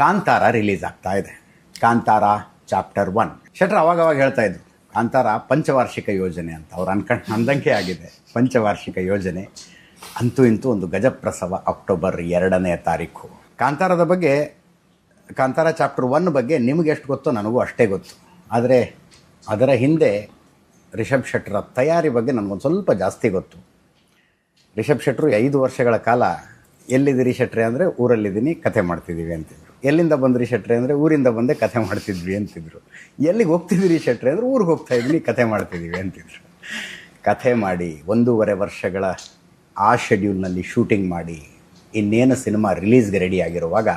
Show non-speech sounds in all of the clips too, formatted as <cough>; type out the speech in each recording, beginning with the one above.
Kantara release ಆಗ್ತಾ ಇದೆ. Kantara chapter one ಶೆಟ್ರ್ ಅವಾಗ ಅವಾಗ ಹೇಳ್ತಾ ಇದ್ರು, ಕಾಂತಾರ ಪಂಚವಾರ್ಷಿಕ ಯೋಜನೆ ಅಂತ. ಅವ್ರು ಅನ್ಕಂಡ್ ಅಂದಂಗೆ ಆಗಿದೆ. ಪಂಚವಾರ್ಷಿಕ ಯೋಜನೆ. ಅಂತೂ ಇಂತೂ ಒಂದು ಗಜಪ್ರಸವ ಅಕ್ಟೋಬರ್ ಎರಡನೇ ತಾರೀಕು ಕಾಂತಾರದ ಬಗ್ಗೆ, ಕಾಂತಾರ ಚಾಪ್ಟರ್ ಒನ್ ಬಗ್ಗೆ ನಿಮಗೆ ಎಷ್ಟು ಗೊತ್ತೋ ನನಗೂ ಅಷ್ಟೇ ಗೊತ್ತು. ಆದರೆ ಅದರ ಹಿಂದೆ ರಿಷಬ್ ಶೆಟ್ರ ತಯಾರಿ ಬಗ್ಗೆ ನನಗೊಂದು ಸ್ವಲ್ಪ ಜಾಸ್ತಿ ಗೊತ್ತು. ರಿಷಬ್ ಶೆಟ್ರು ಐದು ವರ್ಷಗಳ ಕಾಲ ಎಲ್ಲಿದ್ದೀರಿ ಶೆಟ್ರೆ ಅಂದರೆ ಊರಲ್ಲಿದ್ದೀನಿ, ಕಥೆ ಮಾಡ್ತಿದ್ದೀವಿ ಅಂತಿದ್ರು ಎಲ್ಲಿಂದ ಬಂದ್ರಿ ಶೆಟ್ರೆ ಅಂದರೆ ಊರಿಂದ ಬಂದೆ ಕಥೆ ಮಾಡ್ತಿದ್ವಿ ಅಂತಿದ್ರು. ಎಲ್ಲಿಗೆ ಹೋಗ್ತಿದ್ದೀರಿ ಶೆಟ್ರೆ ಅಂದರೆ ಊರಿಗೆ ಹೋಗ್ತಾ ಇದ್ವಿ ಕಥೆ ಮಾಡ್ತಿದ್ದೀವಿ ಅಂತಿದ್ರು. ಕಥೆ ಮಾಡಿ ಒಂದೂವರೆ ವರ್ಷಗಳ ಆ ಶೆಡ್ಯೂಲ್ನಲ್ಲಿ ಶೂಟಿಂಗ್ ಮಾಡಿ ಇನ್ನೇನು ಸಿನಿಮಾ ರಿಲೀಸ್ಗೆ ರೆಡಿ ಆಗಿರುವಾಗ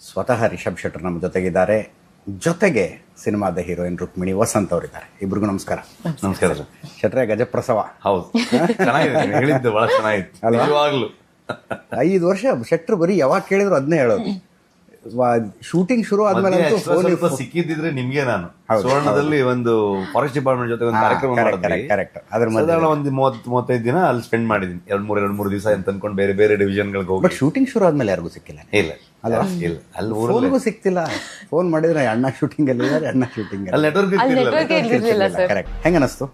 ಸ್ವತಃ ರಿಷಬ್ ಶೆಟ್ಟರ್ ನಮ್ಮ ಜೊತೆಗಿದ್ದಾರೆ. ಜೊತೆಗೆ ಸಿನಿಮಾದ ಹೀರೋಯಿನ್ ರುಕ್ಮಿಣಿ ವಸಂತ್ ಅವರಿದ್ದಾರೆ. ಇಬ್ರಿಗೂ ನಮಸ್ಕಾರ. ನಮಸ್ಕಾರ. ಸರ್. ಶೆಟ್ರೆ ಗಜಪ್ರಸವ. ಹೌದು. ಚೆನ್ನಾಗಿದೆ ಹೇಳಿದ್ದು ಬಹಳ ಚೆನ್ನಾಗಿತ್ತು. ನಿಜವಾಗ್ಲು. ಐದು ವರ್ಷ ಶೆಟ್ರು ಬರೀ ಯಾವಾಗ ಕೇಳಿದ್ರು ಅದನ್ನೇ ಹೇಳೋದು. ಶೂಟಿಂಗ್ ಶುರು ಆದ್ಮೇಲೆ ಸ್ವಲ್ಪ ಸಿಕ್ಕಿದ್ದಿದ್ರೆ ನಿಮ್ಗೆ ನಾನು. ಸುವರ್ಣದಲ್ಲಿ ಒಂದು ಫಾರೆಸ್ಟ್ ಡಿಪಾರ್ಟ್ಮೆಂಟ್ ಜೊತೆ ಒಂದು ಕಾರ್ಯಕ್ರಮ ಮಾಡಿದ್ರೆ ಮಾಡಿದ್ವಿ. ಅದ್ರ ಮಧ್ಯೆ- ಒಂದು ಮೂವತ್ ಮೂವತ್ತೈದು ದಿನ ಅಲ್ಲಿ ಸ್ಪೆಂಡ್ ಮಾಡಿದೀನಿ ಎರಡ್ ಮೂರ್ ಎರಡ್ ಮೂರು ದಿವಸ ಅಂತ ಅನ್ಕೊಂಡು ಬೇರೆ ಬೇರೆ ಡಿವಿಷನ್ ಗಳಿಗೆ ಹೋಗಿ. ಬಟ್ ಶೂಟಿಂಗ್ ಶುರು ಆದ್ಮೇಲೆ ಯಾರಿಗೂ ಸಿಕ್ಕಿಲ್ಲ ಇಲ್ಲ ಇಲ್ಲ ಅಲ್ಲಿ ಊರಲ್ಲಿ. ಫೋನ್ಗೂ ಸಿಕ್ತಿಲ್ಲ. ಫೋನ್ ಮಾಡಿದ್ರೆ ಅಣ್ಣ ಶೂಟಿಂಗ್ ಅಲ್ಲಿ ಇದ್ದಾರೆ ಅಣ್ಣ ಶೂಟಿಂಗ್ ಅಲ್ಲಿ ನೆಟ್ವರ್ಕ್ ಇರ್ತಿಲ್ಲ ಕರೆಕ್ಟ್ ಹೆಂಗ ಅನಿಸ್ತು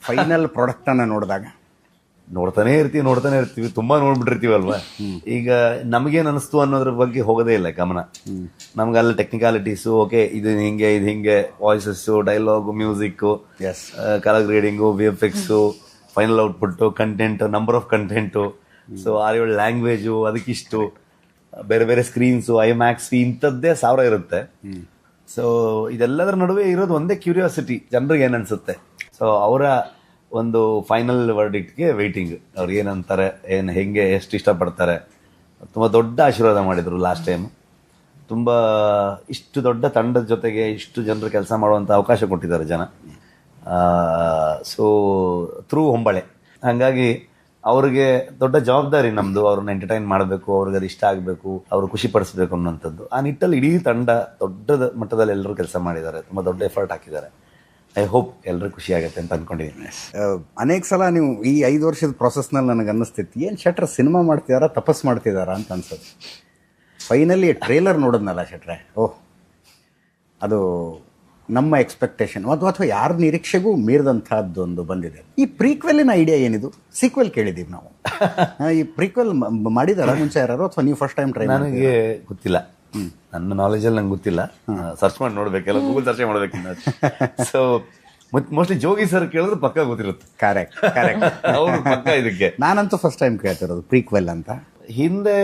ಫೈನಲ್ ಪ್ರಾಡಕ್ಟ್ ಅನ್ನ ನೋಡಿದಾಗ? ನೋಡ್ತಾನೆ ಇರ್ತೀವಿ ನೋಡ್ತಾನೆ ಇರ್ತೀವಿ ತುಂಬಾ ನೋಡ್ಬಿಟ್ಟಿರ್ತೀವಲ್ವಾ? ಈಗ ನಮಗೇನು ಅನಿಸ್ತು ಅನ್ನೋದ್ರ ಬಗ್ಗೆ ಹೋಗೋದೇ ಇಲ್ಲ ಗಮನ. ನಮ್ಗೆ ಅಲ್ಲಿ ಟೆಕ್ನಿಕಾಲಿಟೀಸ್ ಓಕೆ ಇದು ಹಿಂಗೆ ಇದು ಹಿಂಗೆ voices dialogue music S colour grading V F X final output content number of content so R ಏಳು ಲ್ಯಾಂಗ್ವೇಜು ಅದಕ್ಕಿಷ್ಟು ಬೇರೆ ಬೇರೆ ಸ್ಕ್ರೀನ್ಸು ಐ ಮ್ಯಾಕ್ಸ್ ಇಂಥದ್ದೇ ಸಾವಿರ ಇರುತ್ತೆ. ಸೊ ಇದೆಲ್ಲದರ ನಡುವೆ ಇರೋದು ಒಂದೇ ಕ್ಯೂರಿಯಾಸಿಟಿ ಜನರಿಗೆ ಏನನ್ಸುತ್ತೆ ಅನ್ಸುತ್ತೆ? ಸೊ ಅವರ ಒಂದು ಫೈನಲ್ ವರ್ಡಿಕ್ಟ್ಗೆ ವೆಯ್ಟಿಂಗ್ ಅವ್ರು ಏನಂತಾರೆ, ಏನು, ಹೆಂಗೆ, ಎಷ್ಟು ಇಷ್ಟಪಡ್ತಾರೆ. ತುಂಬ ದೊಡ್ಡ ಆಶೀರ್ವಾದ ಮಾಡಿದರು ಲಾಸ್ಟ್ ಟೈಮ್ ತುಂಬ ಇಷ್ಟು ದೊಡ್ಡ ತಂಡದ ಜೊತೆಗೆ ಇಷ್ಟು ಜನರು ಕೆಲಸ ಮಾಡುವಂಥ ಅವಕಾಶ ಕೊಟ್ಟಿದ್ದಾರೆ ಜನ. ಸೊ ಥ್ರೂ ಹೊಂಬಳೆ ಹಾಗಾಗಿ ಅವ್ರಿಗೆ ದೊಡ್ಡ ಜವಾಬ್ದಾರಿ ನಮ್ಮದು ಅವ್ರನ್ನ ಎಂಟರ್ಟೈನ್ ಮಾಡಬೇಕು, ಅವ್ರಿಗೆ ಇಷ್ಟ ಆಗಬೇಕು, ಅವ್ರು ಖುಷಿ ಪಡಿಸ್ಬೇಕು ಅನ್ನೋಂಥದ್ದು ಆ ನಿಟ್ಟಲ್ಲಿ ಇಡೀ ತಂಡ ದೊಡ್ಡದ ಮಟ್ಟದಲ್ಲಿ ಎಲ್ಲರೂ ಕೆಲಸ ಮಾಡಿದ್ದಾರೆ. ತುಂಬ ದೊಡ್ಡ ಎಫರ್ಟ್ ಹಾಕಿದ್ದಾರೆ. ಐ ಹೋಪ್ ಎಲ್ಲರೂ ಖುಷಿ ಆಗುತ್ತೆ ಅಂತ ಅನ್ಕೊಂಡಿದ್ದೀನಿ. ಅನೇಕ ಸಲ ನೀವು ಈ ಐದು ವರ್ಷದ ಪ್ರೊಸೆಸ್ನಲ್ಲಿ ನನಗೆ ಅನ್ನಿಸ್ತಿತ್ತು ಏನು ಶೆಟ್ರ್ ಸಿನಿಮಾ ಮಾಡ್ತಿದಾರ ತಪಸ್ ಮಾಡ್ತಿದಾರ ಅಂತ ಅನ್ಸುತ್ತೆ ಫೈನಲಿ ಟ್ರೇಲರ್ ನೋಡಿದ್ನಲ್ಲ ಶಟ್ರೆ ಓಹ್ ಅದು ನಮ್ಮ ಎಕ್ಸ್ಪೆಕ್ಟೇಷನ್ ಅಥವಾ ಅಥವಾ ಯಾರ ನಿರೀಕ್ಷೆಗೂ ಮೀರಿದಂಥದ್ದೊಂದು ಬಂದಿದೆ. ಈ ಪ್ರೀಕ್ವೆಲಿನ ಐಡಿಯಾ ಏನಿದು? ಸೀಕ್ವೆಲ್ ಕೇಳಿದ್ದೀವಿ ನಾವು. <laughs> ಈ ಪ್ರೀಕ್ವೆಲ್ ಮಾಡಿದಾರ ಮುಂಚೆ ಯಾರು ಅಥವಾ ನೀವು ಫಸ್ಟ್ ಟೈಮ್ ಟ್ರೈ ನನಗೆ ಗೊತ್ತಿಲ್ಲ. ನನ್ನ ನಾಲೆಜಲ್ಲಿ ನಂಗೆ ಗೊತ್ತಿಲ್ಲ. ಸರ್ಚ್ ಮಾಡಿ ನೋಡ್ಬೇಕಲ್ಲ ಗೂಗಲ್ ಸರ್ಚ್ ಮಾಡ್ಬೇಕಿನ್ನ ಸೊ ಮೋಸ್ಟ್ಲಿ ಜೋಗಿ ಸರ್ ಕೇಳಿದ್ರೆ ಪಕ್ಕ ಗೊತ್ತಿರುತ್ತೆ. ಕರೆಕ್ಟ್ ಕರೆಕ್ಟ್ ಅವರು ಪಕ್ಕ ಇದಕ್ಕೆ. ನಾನಂತೂ ಫಸ್ಟ್ ಟೈಮ್ ಕೇಳ್ತಿರೋದು ಪ್ರೀಕ್ವೆಲ್ ಅಂತ. ಹಿಂದೆ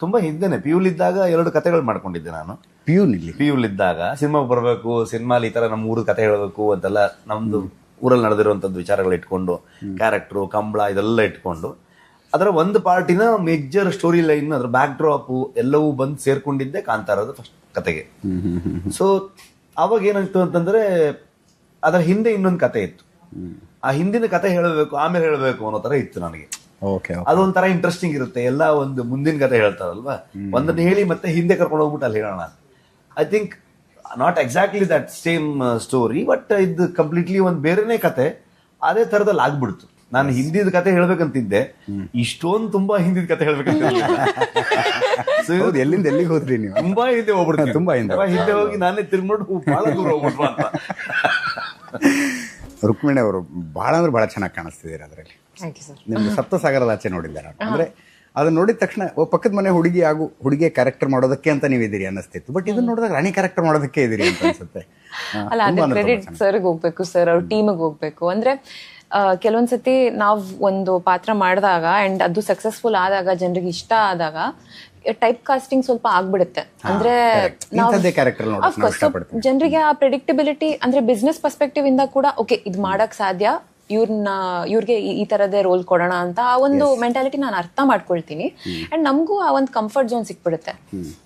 ತುಂಬಾ ಹಿಂದೆನೆ ಪಿ ಇದ್ದಾಗ ಎರಡು ಕತೆಗಳು ಮಾಡ್ಕೊಂಡಿದ್ದೆ ನಾನು. ಪಿಯುಲ್ ಇಲ್ಲಿ? ಪಿಯುಲ್ ಇದ್ದಾಗ ಸಿನಿಮಾ ಬರಬೇಕು ಸಿನಿಮಾಲಿ ಈ ತರ ನಮ್ಮ ಊರ ಕತೆ ಹೇಳಬೇಕು ಅಂತೆಲ್ಲ ನಮ್ದು ಊರಲ್ಲಿ ನಡೆದಿರುವಂತದ್ದು ವಿಚಾರಗಳು ಇಟ್ಕೊಂಡು ಕ್ಯಾರೆಕ್ಟ್ರು ಕಂಬಳ ಇದೆಲ್ಲ ಇಟ್ಕೊಂಡು ಅದರ ಒಂದು ಪಾರ್ಟಿನ ಮೇಜರ್ ಸ್ಟೋರಿ ಲೈನ್ ಅದ್ರ ಬ್ಯಾಕ್ ಡ್ರಾಪ್ ಎಲ್ಲವೂ ಬಂದು ಸೇರ್ಕೊಂಡಿದ್ದೆ ಕಾಂತಾರ ಫಸ್ಟ್ ಕತೆಗೆ. ಸೊ ಅವಾಗ ಏನಾಯ್ತು ಅಂತಂದ್ರೆ ಅದರ ಹಿಂದೆ ಇನ್ನೊಂದು ಕತೆ ಇತ್ತು. ಆ ಹಿಂದಿನ ಕತೆ ಹೇಳಬೇಕು ಆಮೇಲೆ ಹೇಳಬೇಕು ಅನ್ನೋ ತರ ಇತ್ತು ನನಗೆ. ಅದೊಂಥರ ಇಂಟ್ರೆಸ್ಟಿಂಗ್ ಇರುತ್ತೆ. ಎಲ್ಲ ಒಂದು ಮುಂದಿನ ಕತೆ ಹೇಳ್ತಾರಲ್ವಾ? ಒಂದನ್ನ ಹೇಳಿ ಮತ್ತೆ ಹಿಂದೆ ಕರ್ಕೊಂಡು ಹೋಗ್ಬಿಟ್ಟು ಅಲ್ಲಿ ಹೇಳೋಣ I think not exactly that same story but ಇದು ಕಂಪ್ಲೀಟ್ಲಿ ಒಂದು ಬೇರೆನೇ ಕತೆ. ಅದೇ ತರದಲ್ಲಿ ಆಗ್ಬಿಡ್ತು. ನಾನು ಹಿಂದಿದ ಕತೆ ಹೇಳ್ಬೇಕಂತಿದ್ದೆ. ಇಷ್ಟೊಂದು ತುಂಬಾ ಹಿಂದಿದ ಕತೆ ಹೇಳ್ಬೇಕಂತ <laughs> ಎಲ್ಲಿಂದ ಎಲ್ಲಿಗೆ ಹೋದ್ರಿ ನೀವು? ತುಂಬಾ ಹಿಂದೆ ಹೋಗ್ಬಿಡ್ತೀನಿ. ತುಂಬಾ ಹಿಂದೆ. ಹಿಂದೆ ಹೋಗಿ ನಾನೇ ತಿರ್ಗ್ಬಿಟ್ಟು ಬಹಳ ದೂರ ಹೋಗ್ಬಿಟ್ರು ಅಂತ. <laughs> ರುಕ್ಮಿಣಿ ಅವರು ಬಹಳ ಅಂದ್ರೆ ಬಹಳ ಚೆನ್ನಾಗಿ ಕಾಣಿಸ್ತಿದ್ದೀರಿ ಅದರಲ್ಲಿ. ಥ್ಯಾಂಕ್ ಯು ಸರ್ ನಿಮ್ದು ಸಪ್ತಸಾಗರದ ಆಚೆ ನೋಡಿದ್ದೆ ನಾನು ಅಂದ್ರೆ ಅದನ್ನ ನೋಡಿದ ತಕ್ಷಣ ಪಕ್ಕದ ಮನೆ ಹುಡುಗಿ ಆಗು ಹುಡುಗಿಯ ಕ್ಯಾರೆಕ್ಟರ್ ಮಾಡೋದಕ್ಕೆ ಅಂತ ನೀವಿದ್ದೀರಿ ಅನ್ನಿಸ್ತಿತ್ತು. ಬಟ್ ಇದನ್ನ ನೋಡಿದಾಗ ರಾಣಿ ಕ್ಯಾರೆಕ್ಟರ್ ಮಾಡೋದಕ್ಕೆ ಇದೀರಿ ಅಂತ ಅನ್ಸುತ್ತೆ. ಅಲ್ಲ ಅದೇ ಕ್ರೆಡಿಟ್ ಸರ್ಗೆ ಹೋಗ್ಬೇಕು ಸರ್ ಅವ್ರ ಟೀಮಿಗೆ ಹೋಗ್ಬೇಕು. ಅಂದ್ರೆ ಕೆಲವೊಂದ್ಸತಿ ನಾವ್ ಒಂದು ಪಾತ್ರ ಮಾಡಿದಾಗ ಅಂಡ್ ಅದು ಸಕ್ಸಸ್ಫುಲ್ ಆದಾಗ ಜನರಿಗೆ ಇಷ್ಟ ಆದಾಗ ಟೈಪ್ ಕಾಸ್ಟಿಂಗ್ ಸ್ವಲ್ಪ ಆಗ್ಬಿಡುತ್ತೆ. ಅಂದ್ರೆ. ಜನರಿಗೆ ಆ ಪ್ರೆಡಿಕ್ಟಬಿಲಿಟಿ ಅಂದ್ರೆ ಬಿಸ್ನೆಸ್ ಪರ್ಸ್ಪೆಕ್ಟಿವ್ ಇಂದ ಕೂಡ ಓಕೆ ಇದು ಮಾಡಕ್ ಸಾಧ್ಯ ಇವ್ರನ್ನ ಇವ್ರಿಗೆ ಈ- ಈ ತರದೇ ರೋಲ್ ಕೊಡೋಣ ಅಂತ ಆ ಒಂದು ಮೆಂಟಾಲಿಟಿ ನಾನು ಅರ್ಥ ಮಾಡ್ಕೊಳ್ತೀನಿ. ಅಂಡ್ ನಮಗೂ ಆ ಒಂದು ಕಂಫರ್ಟ್ ಝೋನ್ ಸಿಕ್ಬಿಡುತ್ತೆ.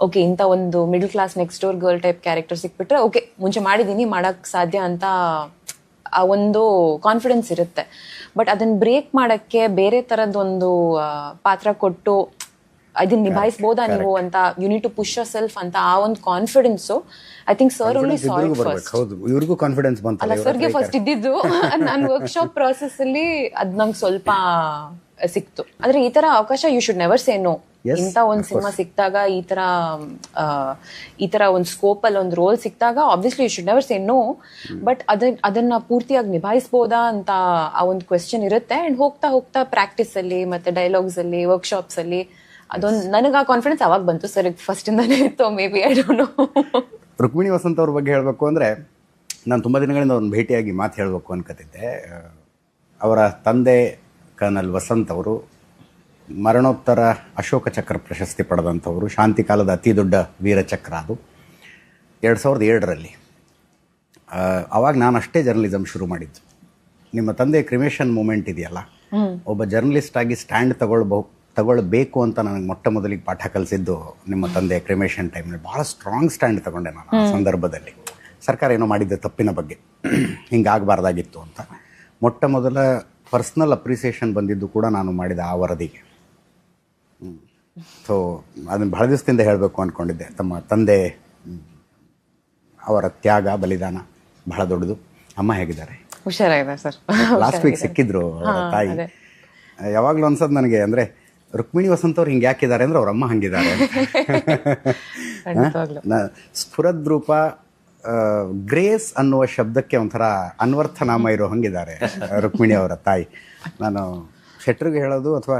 ಓಕೆ ಇಂಥ ಒಂದು middle class next door girl type character ಸಿಕ್ಬಿಟ್ರೆ okay ಮುಂಚೆ ಮಾಡಿದೀನಿ ಮಾಡಕ್ ಸಾಧ್ಯ ಅಂತ ಆ ಒಂದು ಕಾನ್ಫಿಡೆನ್ಸ್ ಇರುತ್ತೆ. ಬಟ್ ಅದನ್ನ ಬ್ರೇಕ್ ಮಾಡಕ್ಕೆ ಬೇರೆ ಒಂದು ಪಾತ್ರ ಕೊಟ್ಟು ಅದನ್ನ ನಿಭಾಯಿಸಬಹುದಾ ನೀವು ಅಂತ you need to push yourself ಅಂತ ಆ ಒಂದು confidence I think sir only first ಇವ್ರಿಗೂ ಕಾನ್ಫಿಡೆನ್ಸ್ ಅಲ್ಲ ಬಂತಲ್ಲ ಸರ್ಗೆ ಫಸ್ಟ್ ಇದ್ದಿದ್ದು ನಾನು ವರ್ಕ್ಶಾಪ್ ಪ್ರಾಸೆಸ್ ಅಲ್ಲಿ ಅದ್ ನಂಗೆ ಸ್ವಲ್ಪ <laughs> ಸಿಕ್ತು. ಆದ್ರೆ ಈ ತರ ಅವಕಾಶ you should never say no ಇಂಥ ಒಂದು ಸಿನಿಮಾ ಸಿಕ್ತಾಗ ಈ ತರ ಈ ತರ ಒಂದು ಸ್ಕೋಪ್ ಅಲ್ಲಿ ಒಂದು role ಸಿಕ್ತಾಗ obviously you should never say no but ಅದ ಅದನ್ನ ಪೂರ್ತಿಯಾಗಿ ನಿಭಾಯಿಸ್ಬೋದಾ ಅಂತ ಆ ಒಂದು ಕ್ವೆಶ್ಚನ್ ಇರುತ್ತೆ. ಅಂಡ್ ಹೋಗ್ತಾ ಹೋಗ್ತಾ ಪ್ರಾಕ್ಟೀಸ್ ಅಲ್ಲಿ ಮತ್ತೆ ಡೈಲಾಗ್ಸ್ ಅಲ್ಲಿ ವರ್ಕ್ಶಾಪ್ಸ್ ಅಲ್ಲಿ ಅದೊಂದು ನನಗೆ ಆ ಕಾನ್ಫಿಡೆನ್ಸ್ ಅವಾಗ ಬಂತು ಸರ್. ಫಸ್ಟ್ ಇಂದಾನೇ <laughs> ಇತ್ತು maybe I don't know Rukmini Vasanth ಅವ್ರ ಬಗ್ಗೆ ಹೇಳಬೇಕು ಅಂದರೆ ನಾನು ತುಂಬ ದಿನಗಳಿಂದ ಅವ್ರನ್ನ ಭೇಟಿಯಾಗಿ ಮಾತು ಹೇಳಬೇಕು ಅನ್ಕೋತಿದ್ದೆ ಅವರ ತಂದೆ ಕರ್ನಲ್ ವಸಂತ್ ಅವರು ಮರಣೋತ್ತರ ಅಶೋಕ ಚಕ್ರ ಪ್ರಶಸ್ತಿ ಪಡೆದಂಥವರು. ಶಾಂತಿ ಕಾಲದ ಅತಿ ದೊಡ್ಡ ವೀರಚಕ್ರ ಅದು. ಎರಡು ಸಾವಿರದ ಏಳರಲ್ಲಿ ಅವಾಗ ನಾನು ಅಷ್ಟೇ ಜರ್ನಲಿಸಮ್ ಶುರು ಮಾಡಿದ್ದು. ನಿಮ್ಮ ತಂದೆ ಕ್ರಿಮೇಷನ್ ಮೂಮೆಂಟ್ ಇದೆಯಲ್ಲ? ಒಬ್ಬ ಜರ್ನಲಿಸ್ಟ್ ಆಗಿ ಸ್ಟ್ಯಾಂಡ್ ತಗೊಳ್ಬಹು ತಗೊಳ್ಬೇಕು ಅಂತ ನನಗೆ ಮೊಟ್ಟ ಮೊದಲಿಗೆ ಪಾಠ ಕಲಿಸಿದ್ದು ನಿಮ್ಮ ತಂದೆ ಕ್ರಿಮೇಷನ್ ಟೈಮ್ನಲ್ಲಿ ಭಾಳ ಸ್ಟ್ರಾಂಗ್ ಸ್ಟ್ಯಾಂಡ್ ತಗೊಂಡೆ ನಾನು ಆ ಸಂದರ್ಭದಲ್ಲಿ. ಸರ್ಕಾರ ಏನೋ ಮಾಡಿದ್ದ ತಪ್ಪಿನ ಬಗ್ಗೆ. <clears throat> ಹಿಂಗಾಗಬಾರ್ದಾಗಿತ್ತು ಅಂತ. ಮೊಟ್ಟ ಮೊದಲ ಪರ್ಸ್ನಲ್ ಅಪ್ರಿಸಿಯೇಷನ್ ಬಂದಿದ್ದು ಕೂಡ ನಾನು ಮಾಡಿದ ಆ ವರದಿಗೆ. ಸೊ ಅದನ್ನು ಬಹಳ ದಿವಸದಿಂದ ಹೇಳಬೇಕು ಅಂದ್ಕೊಂಡಿದ್ದೆ ತಮ್ಮ ತಂದೆ ಅವರ ತ್ಯಾಗ ಬಲಿದಾನ ಬಹಳ ದೊಡ್ಡದು. ಅಮ್ಮ ಹೇಗಿದ್ದಾರೆ? ಹುಷಾರಾಗಿದ್ದಾರೆ ಸರ್. ಲಾಸ್ಟ್ ವೀಕ್ ಸಿಕ್ಕಿದ್ರು ಅವರ ತಾಯಿ. ಯಾವಾಗಲೂ ಅನ್ಸೋದು ನನಗೆ ಅಂದರೆ ರುಕ್ಮಿಣಿ ವಸಂತ ಅವ್ರು ಹಿಂಗೆ ಯಾಕಿದ್ದಾರೆ ಅಂದ್ರೆ ಅವ್ರ ಅಮ್ಮ ಹಂಗಿದ್ದಾರೆ <laughs> ಸ್ಫುರದ್ರೂಪ ಗ್ರೇಸ್ ಅನ್ನುವ ಶಬ್ದಕ್ಕೆ ಒಂಥರ ಅನ್ವರ್ಥ ನಾಮ ಇರೋ ಹಂಗಿದ್ದಾರೆ ರುಕ್ಮಿಣಿ ಅವರ ತಾಯಿ. ನಾನು ಶೆಟ್ರಿಗೆ ಹೇಳೋದು ಅಥವಾ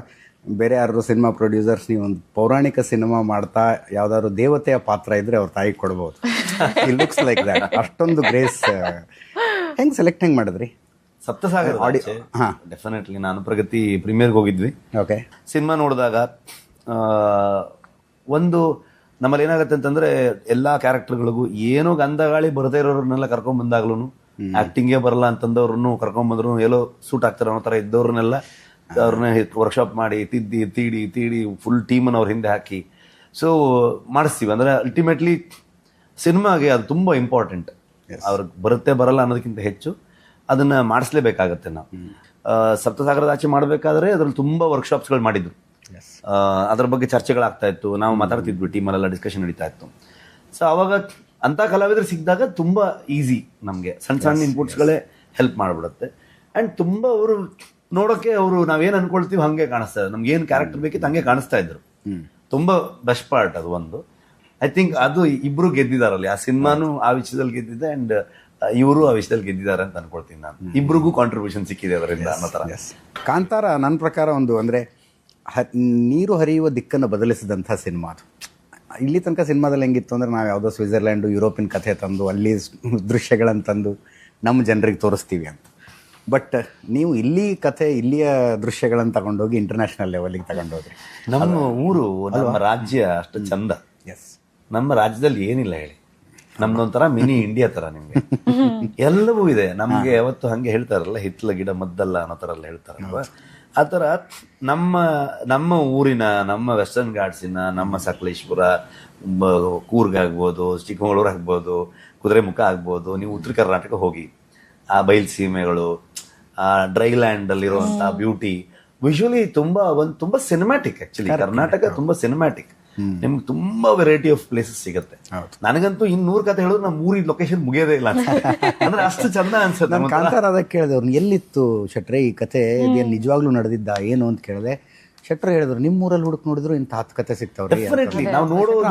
ಬೇರೆ ಯಾರು ಸಿನಿಮಾ ಪ್ರೊಡ್ಯೂಸರ್ಸ್ ನೀವು ಒಂದು ಪೌರಾಣಿಕ ಸಿನಿಮಾ ಮಾಡ್ತಾ ಯಾವ್ದಾದ್ರು ದೇವತೆಯ ಪಾತ್ರ ಇದ್ರೆ ಅವ್ರ ತಾಯಿಗೆ ಕೊಡ್ಬೋದು. ಲುಕ್ಸ್ ಲೈಕ್ ದಟ್ ಅಷ್ಟೊಂದು ಗ್ರೇಸ್ ಹೆಂಗ್ ಸೆಲೆಕ್ಟ್ ಹೆಂಗ್ ಮಾಡಿದ್ರಿ? ಸಪ್ತಸಾಗರ ಆಡಿ ಹಾಂ. ಡೆಫಿನೆಟ್ಲಿ ನಾನು ಪ್ರಗತಿ ಪ್ರೀಮಿಯರ್ಗೆ ಹೋಗಿದ್ವಿ. ಓಕೆ ಸಿನಿಮಾ ನೋಡಿದಾಗ ಒಂದು ನಮ್ಮಲ್ಲಿ ಏನಾಗುತ್ತೆ ಅಂತಂದ್ರೆ ಎಲ್ಲಾ ಕ್ಯಾರೆಕ್ಟರ್ಗಳಿಗೂ ಏನೋ ಗಂಧಗಾಳಿ ಬರದೇ ಇರೋರನ್ನೆಲ್ಲ ಕರ್ಕೊಂಡ್ ಬಂದಾಗ್ಲೂ ಆಕ್ಟಿಂಗೇ ಬರಲ್ಲ ಅಂತಂದವ್ರನ್ನು ಕರ್ಕೊಂಡ್ ಬಂದ್ರು ಎಲ್ಲೋ ಸೂಟ್ ಆಗ್ತಾರೆ ಅನ್ನೋ ಥರ ಇದ್ದವ್ರನ್ನೆಲ್ಲ ಅವ್ರನ್ನ ವರ್ಕ್ಶಾಪ್ ಮಾಡಿ ತಿದ್ದಿ ತೀಡಿ ತೀಡಿ ಫುಲ್ ಟೀಮನ್ನು ಅವ್ರ ಹಿಂದೆ ಹಾಕಿ. ಸೊ ಮಾಡಿಸ್ತೀವಿ. ಅಂದರೆ ಅಲ್ಟಿಮೇಟ್ಲಿ ಸಿನಿಮಾಗೆ ಅದು ತುಂಬ ಇಂಪಾರ್ಟೆಂಟ್ ಅವ್ರಿಗೆ ಬರುತ್ತೆ ಬರಲ್ಲ ಅನ್ನೋದಕ್ಕಿಂತ ಹೆಚ್ಚು ಅದನ್ನು ಮಾಡಿಸ್ಲೇಬೇಕಾಗತ್ತೆ ನಾವು. ಸಪ್ತಸಾಗರದ ಆಚೆ ಮಾಡಬೇಕಾದ್ರೆ ಅದ್ರಲ್ಲಿ ತುಂಬ ವರ್ಕ್ಶಾಪ್ಸ್ಗಳು ಮಾಡಿದ್ರು. ಅದ್ರ ಬಗ್ಗೆ ಚರ್ಚೆಗಳಾಗ್ತಾ ಇತ್ತು. ನಾವು ಮಾತಾಡ್ತಿದ್ವಿ ಟೀಮಲ್ಲೆಲ್ಲ ಡಿಸ್ಕಷನ್ ನಡೀತಾ ಇತ್ತು. ಸೊ ಅವಾಗ ಅಂಥ ಕಲಾವಿದರು ಸಿಕ್ಕಿದಾಗ ತುಂಬ ಈಸಿ ನಮಗೆ. ಸಣ್ಣ ಸಣ್ಣ ಇನ್ಪುಟ್ಸ್ಗಳೇ ಹೆಲ್ಪ್ ಮಾಡಿಬಿಡುತ್ತೆ. ಆ್ಯಂಡ್ ತುಂಬ ಅವರು ನೋಡೋಕೆ ಅವರು ನಾವೇನ್ ಅನ್ಕೊಳ್ತೀವಿ ಹಂಗೆ ಕಾಣಿಸ್ತಾ ಇದ್ರು ನಮ್ಗೆ ಏನು ಕ್ಯಾರೆಕ್ಟರ್ ಬೇಕಿತ್ತು ಹಂಗೆ ಕಾಣಿಸ್ತಾ ಇದ್ರು. ತುಂಬಾ ಬೆಸ್ಟ್ ಪಾರ್ಟ್ ಅದು ಒಂದು. ಐ ಥಿಂಕ್ ಅದು ಇಬ್ರು ಗೆದ್ದಿದಾರಲ್ಲಿ. ಆ ಸಿನಿಮಾನು ಆ ವಿಷಯದಲ್ಲಿ ಗೆದ್ದಿದೆ ಅಂಡ್ ಇವರು ಆ ವಿಷಯದಲ್ಲಿ ಗೆದ್ದಿದ್ದಾರೆ ಅಂತ ಅನ್ಕೊಳ್ತೀನಿ ನಾನು. ಇಬ್ರಿಗೂ ಕಾಂಟ್ರಿಬ್ಯೂಷನ್ ಸಿಕ್ಕಿದೆ ಅದರಿಂದ ಅನ್ನೋ ತರ. ಕಾಂತಾರ ನನ್ನ ಪ್ರಕಾರ ಒಂದು ಅಂದರೆ ನೀರು ಹರಿಯುವ ದಿಕ್ಕನ್ನು ಬದಲಿಸಿದಂಥ ಸಿನಿಮಾ ಅದು. ಇಲ್ಲಿ ತನಕ ಸಿನಿಮಾದಲ್ಲಿ ಹೆಂಗಿತ್ತು ಅಂದರೆ ನಾವು ಯಾವುದೋ ಸ್ವಿಟ್ಜರ್ಲ್ಯಾಂಡು ಯುರೋಪಿನ ಕಥೆ ತಂದು ಅಲ್ಲಿ ದೃಶ್ಯಗಳನ್ನು ತಂದು ನಮ್ಮ ಜನರಿಗೆ ತೋರಿಸ್ತೀವಿ ಅಂತ. ಬಟ್ ನೀವು ಇಲ್ಲಿ ಕಥೆ ಇಲ್ಲಿಯ ದೃಶ್ಯಗಳನ್ನು ತಗೊಂಡೋಗಿ ಇಂಟರ್ನ್ಯಾಷನಲ್ ಲೆವೆಲ್ಗೆ ತಗೊಂಡೋಗಿ ನಮ್ಮ ಊರು ನಮ್ಮ ರಾಜ್ಯ ಅಷ್ಟು ಚಂದ. ಎಸ್ ನಮ್ಮ ರಾಜ್ಯದಲ್ಲಿ ಏನಿಲ್ಲ ಹೇಳಿ. ನಮ್ದೊಂಥರ ಮಿನಿ ಇಂಡಿಯಾ ತರ ನಿಮ್ಗೆ. ಎಲ್ಲವೂ ಇದೆ. ನಮ್ಗೆ ಯಾವತ್ತು ಹಂಗೆ ಹೇಳ್ತಾರಲ್ಲ ಹಿತ್ಲ ಗಿಡ ಮದ್ದಲ್ಲ ಅನ್ನೋ ಥರ ಎಲ್ಲ ಹೇಳ್ತಾರಲ್ವ? ಆ ಥರ ನಮ್ಮ ನಮ್ಮ ಊರಿನ ನಮ್ಮ ವೆಸ್ಟರ್ನ್ ಘಾಟ್ಸಿನ ನಮ್ಮ ಸಕಲೇಶ್ಪುರ ಕೂರ್ಗ್ ಆಗ್ಬೋದು ಚಿಕ್ಕಮಗಳೂರು ಆಗ್ಬೋದು ಕುದುರೆಮುಖ ಆಗ್ಬೋದು ನೀವು ಉತ್ತರ ಕರ್ನಾಟಕ ಹೋಗಿ. ಆ ಬಯಲು ಸೀಮೆಗಳು ಡ್ರೈ ಲ್ಯಾಂಡ್ ಅಲ್ಲಿರುವಂತ ಬ್ಯೂಟಿ ವಿಶ್ವಲಿ ತುಂಬಾ ಒಂದು ತುಂಬಾ ಸಿನಿಮ್ಯಾಟಿಕ್ ಆಕ್ಚುಲಿ ಕರ್ನಾಟಕ ತುಂಬಾ ಸಿನಿಮ್ಯಾಟಿಕ್ ನಿಮ್ಗೆ ತುಂಬಾ ವೆರೈಟಿ ಆಫ್ ಪ್ಲೇಸಸ್ ಸಿಗುತ್ತೆ. ನನಗಂತೂ ಇನ್ ನೂರ್ ಕತೆ ಹೇಳಿದ್ರು ನಮ್ಮ ಊರಿನ ಲೊಕೇಶನ್ ಮುಗಿಯೋದೇ ಇಲ್ಲ. <laughs> ಅಂದ್ರೆ ಅಷ್ಟು ಚಂದ ಅನ್ಸುತ್ತೆ. ಕಾಂತಾರ ಅದಕ್ಕೆ ಕೇಳಿದೆ ಅವ್ರನ್ನ ಎಲ್ಲಿತ್ತು ಶಟ್ರೆ ಈ ಕತೆ? ಇದೇನು ನಿಜವಾಗ್ಲೂ ನಡೆದಿದ್ದ? ಏನು? ಅಂತ ಕೇಳಿದೆ. ಶೆಟ್ರ ಹೇಳಿದ್ರು ನಿಮ್ಮ ಊರಲ್ಲಿ ಹುಡುಕ್ ನೋಡಿದ್ರು ಇಂಥ ಹತ್ತು ಕತೆ ಸಿಗ್ತಾವ್ರಿ? ನಾವು ನೋಡೋ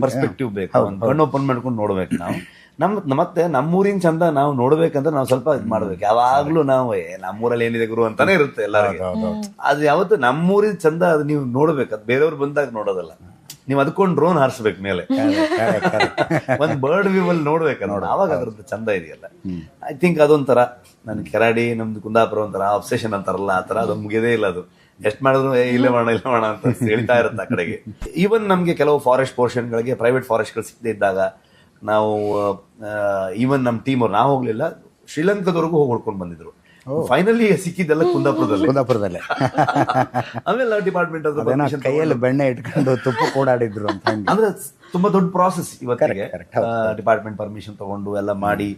ಪರ್ಸ್ಪೆಕ್ಟಿವ್ ಬೇಕು. ಕಣ್ಣು ಓಪನ್ ಮಾಡ್ಕೊಂಡು ನೋಡ್ಬೇಕು ನಾವು. ನಮ್ ಮತ್ತೆ ನಮ್ಮೂರಿನ ಚಂದ ನಾವು ನೋಡ್ಬೇಕಂದ್ರೆ ನಾವು ಸ್ವಲ್ಪ ಇದ್ ಮಾಡ್ಬೇಕು. ಯಾವಾಗ್ಲೂ ನಾವು ಏ, ನಮ್ಮೂರಲ್ಲಿ ಏನಿದೆ ಗುರು? ಅಂತಾನೆ ಇರುತ್ತೆ ಎಲ್ಲರಿಗೆ. ಅದು ಯಾವತ್ತು ನಮ್ಮೂರಿನ ಚಂದ ಅದು ನೀವು ನೋಡ್ಬೇಕು. ಅದು ಬೇರೆಯವ್ರು ಬಂದಾಗ ನೋಡೋದಲ್ಲ. ನೀವು ಅದಕ್ಕೊಂದು ಡ್ರೋನ್ ಹಾರಿಸ್ಬೇಕು ಮೇಲೆ. <laughs> ಒಂದ್ ಬರ್ಡ್ ವ್ಯೂ ಅಲ್ಲಿ ನೋಡ್ಬೇಕಲ್ಲ ಅವಾಗ ಅದ್ರದ್ದು ಚಂದ ಇದೆಯಲ್ಲ. ಐ ಥಿಂಕ್ ಅದೊಂಥರ ನನ್ ಕೆರಾಡಿ ನಮ್ದು ಕುಂದಾಪುರ ಒಂಥರ ಅಬ್ಸೆಷನ್ ಅಂತಾರಲ್ಲ ಆ ತರ ಅದು ಮುಗಿಯೋದೇ ಇಲ್ಲ ಅದು. ಎಷ್ಟ್ ಮಾಡಿದ್ರು ಇಲ್ಲೇ ಮಾಡೋಣ ಇಲ್ಲ ಮಾಡೋಣ ಅಂತ ಹೇಳ್ತಾ ಇರುತ್ತೆ ಆ ಕಡೆಗೆ. ಈವನ್ ನಮ್ಗೆ ಕೆಲವು ಫಾರೆಸ್ಟ್ ಪೋರ್ಷನ್ಗಳಿಗೆ ಪ್ರೈವೇಟ್ ಫಾರೆಸ್ಟ್ಗಳು ಸಿಗದೇ ಇದ್ದಾಗ ನಾವು ಈವನ್ ನಮ್ಮ ಟೀಮ್ ಅವ್ರು ನಾವು ಹೋಗ್ಲಿಲ್ಲ ಶ್ರೀಲಂಕಾದವರೆಗೂ ಹೋಗಿ ಹೊಡ್ಕೊಂಡು ಬಂದಿದ್ರು ಫೈನಲಿ ಸಿಕ್ಕಿದ್ದೆಲ್ಲ ಕುಂದಾಪುರದಲ್ಲಿ. ಕುಂದಾಪುರದಲ್ಲೇ. ಆಮೇಲೆ ನಾವು ಡಿಪಾರ್ಟ್ಮೆಂಟ್ ಅದು ಕೈಯಲ್ಲಿ ಬೆಣ್ಣೆ ಇಟ್ಕೊಂಡು ತುಪ್ಪ ಕೂಡಾಡಿದ್ರು ಅಂತ ಅಂದ್ರೆ ತುಂಬಾ ದೊಡ್ಡ ಪ್ರಾಸೆಸ್ ಇವತ್ತಿಗೆ. ಡಿಪಾರ್ಟ್ಮೆಂಟ್ ಪರ್ಮಿಷನ್ ತಗೊಂಡು ಎಲ್ಲ ಮಾಡಿ.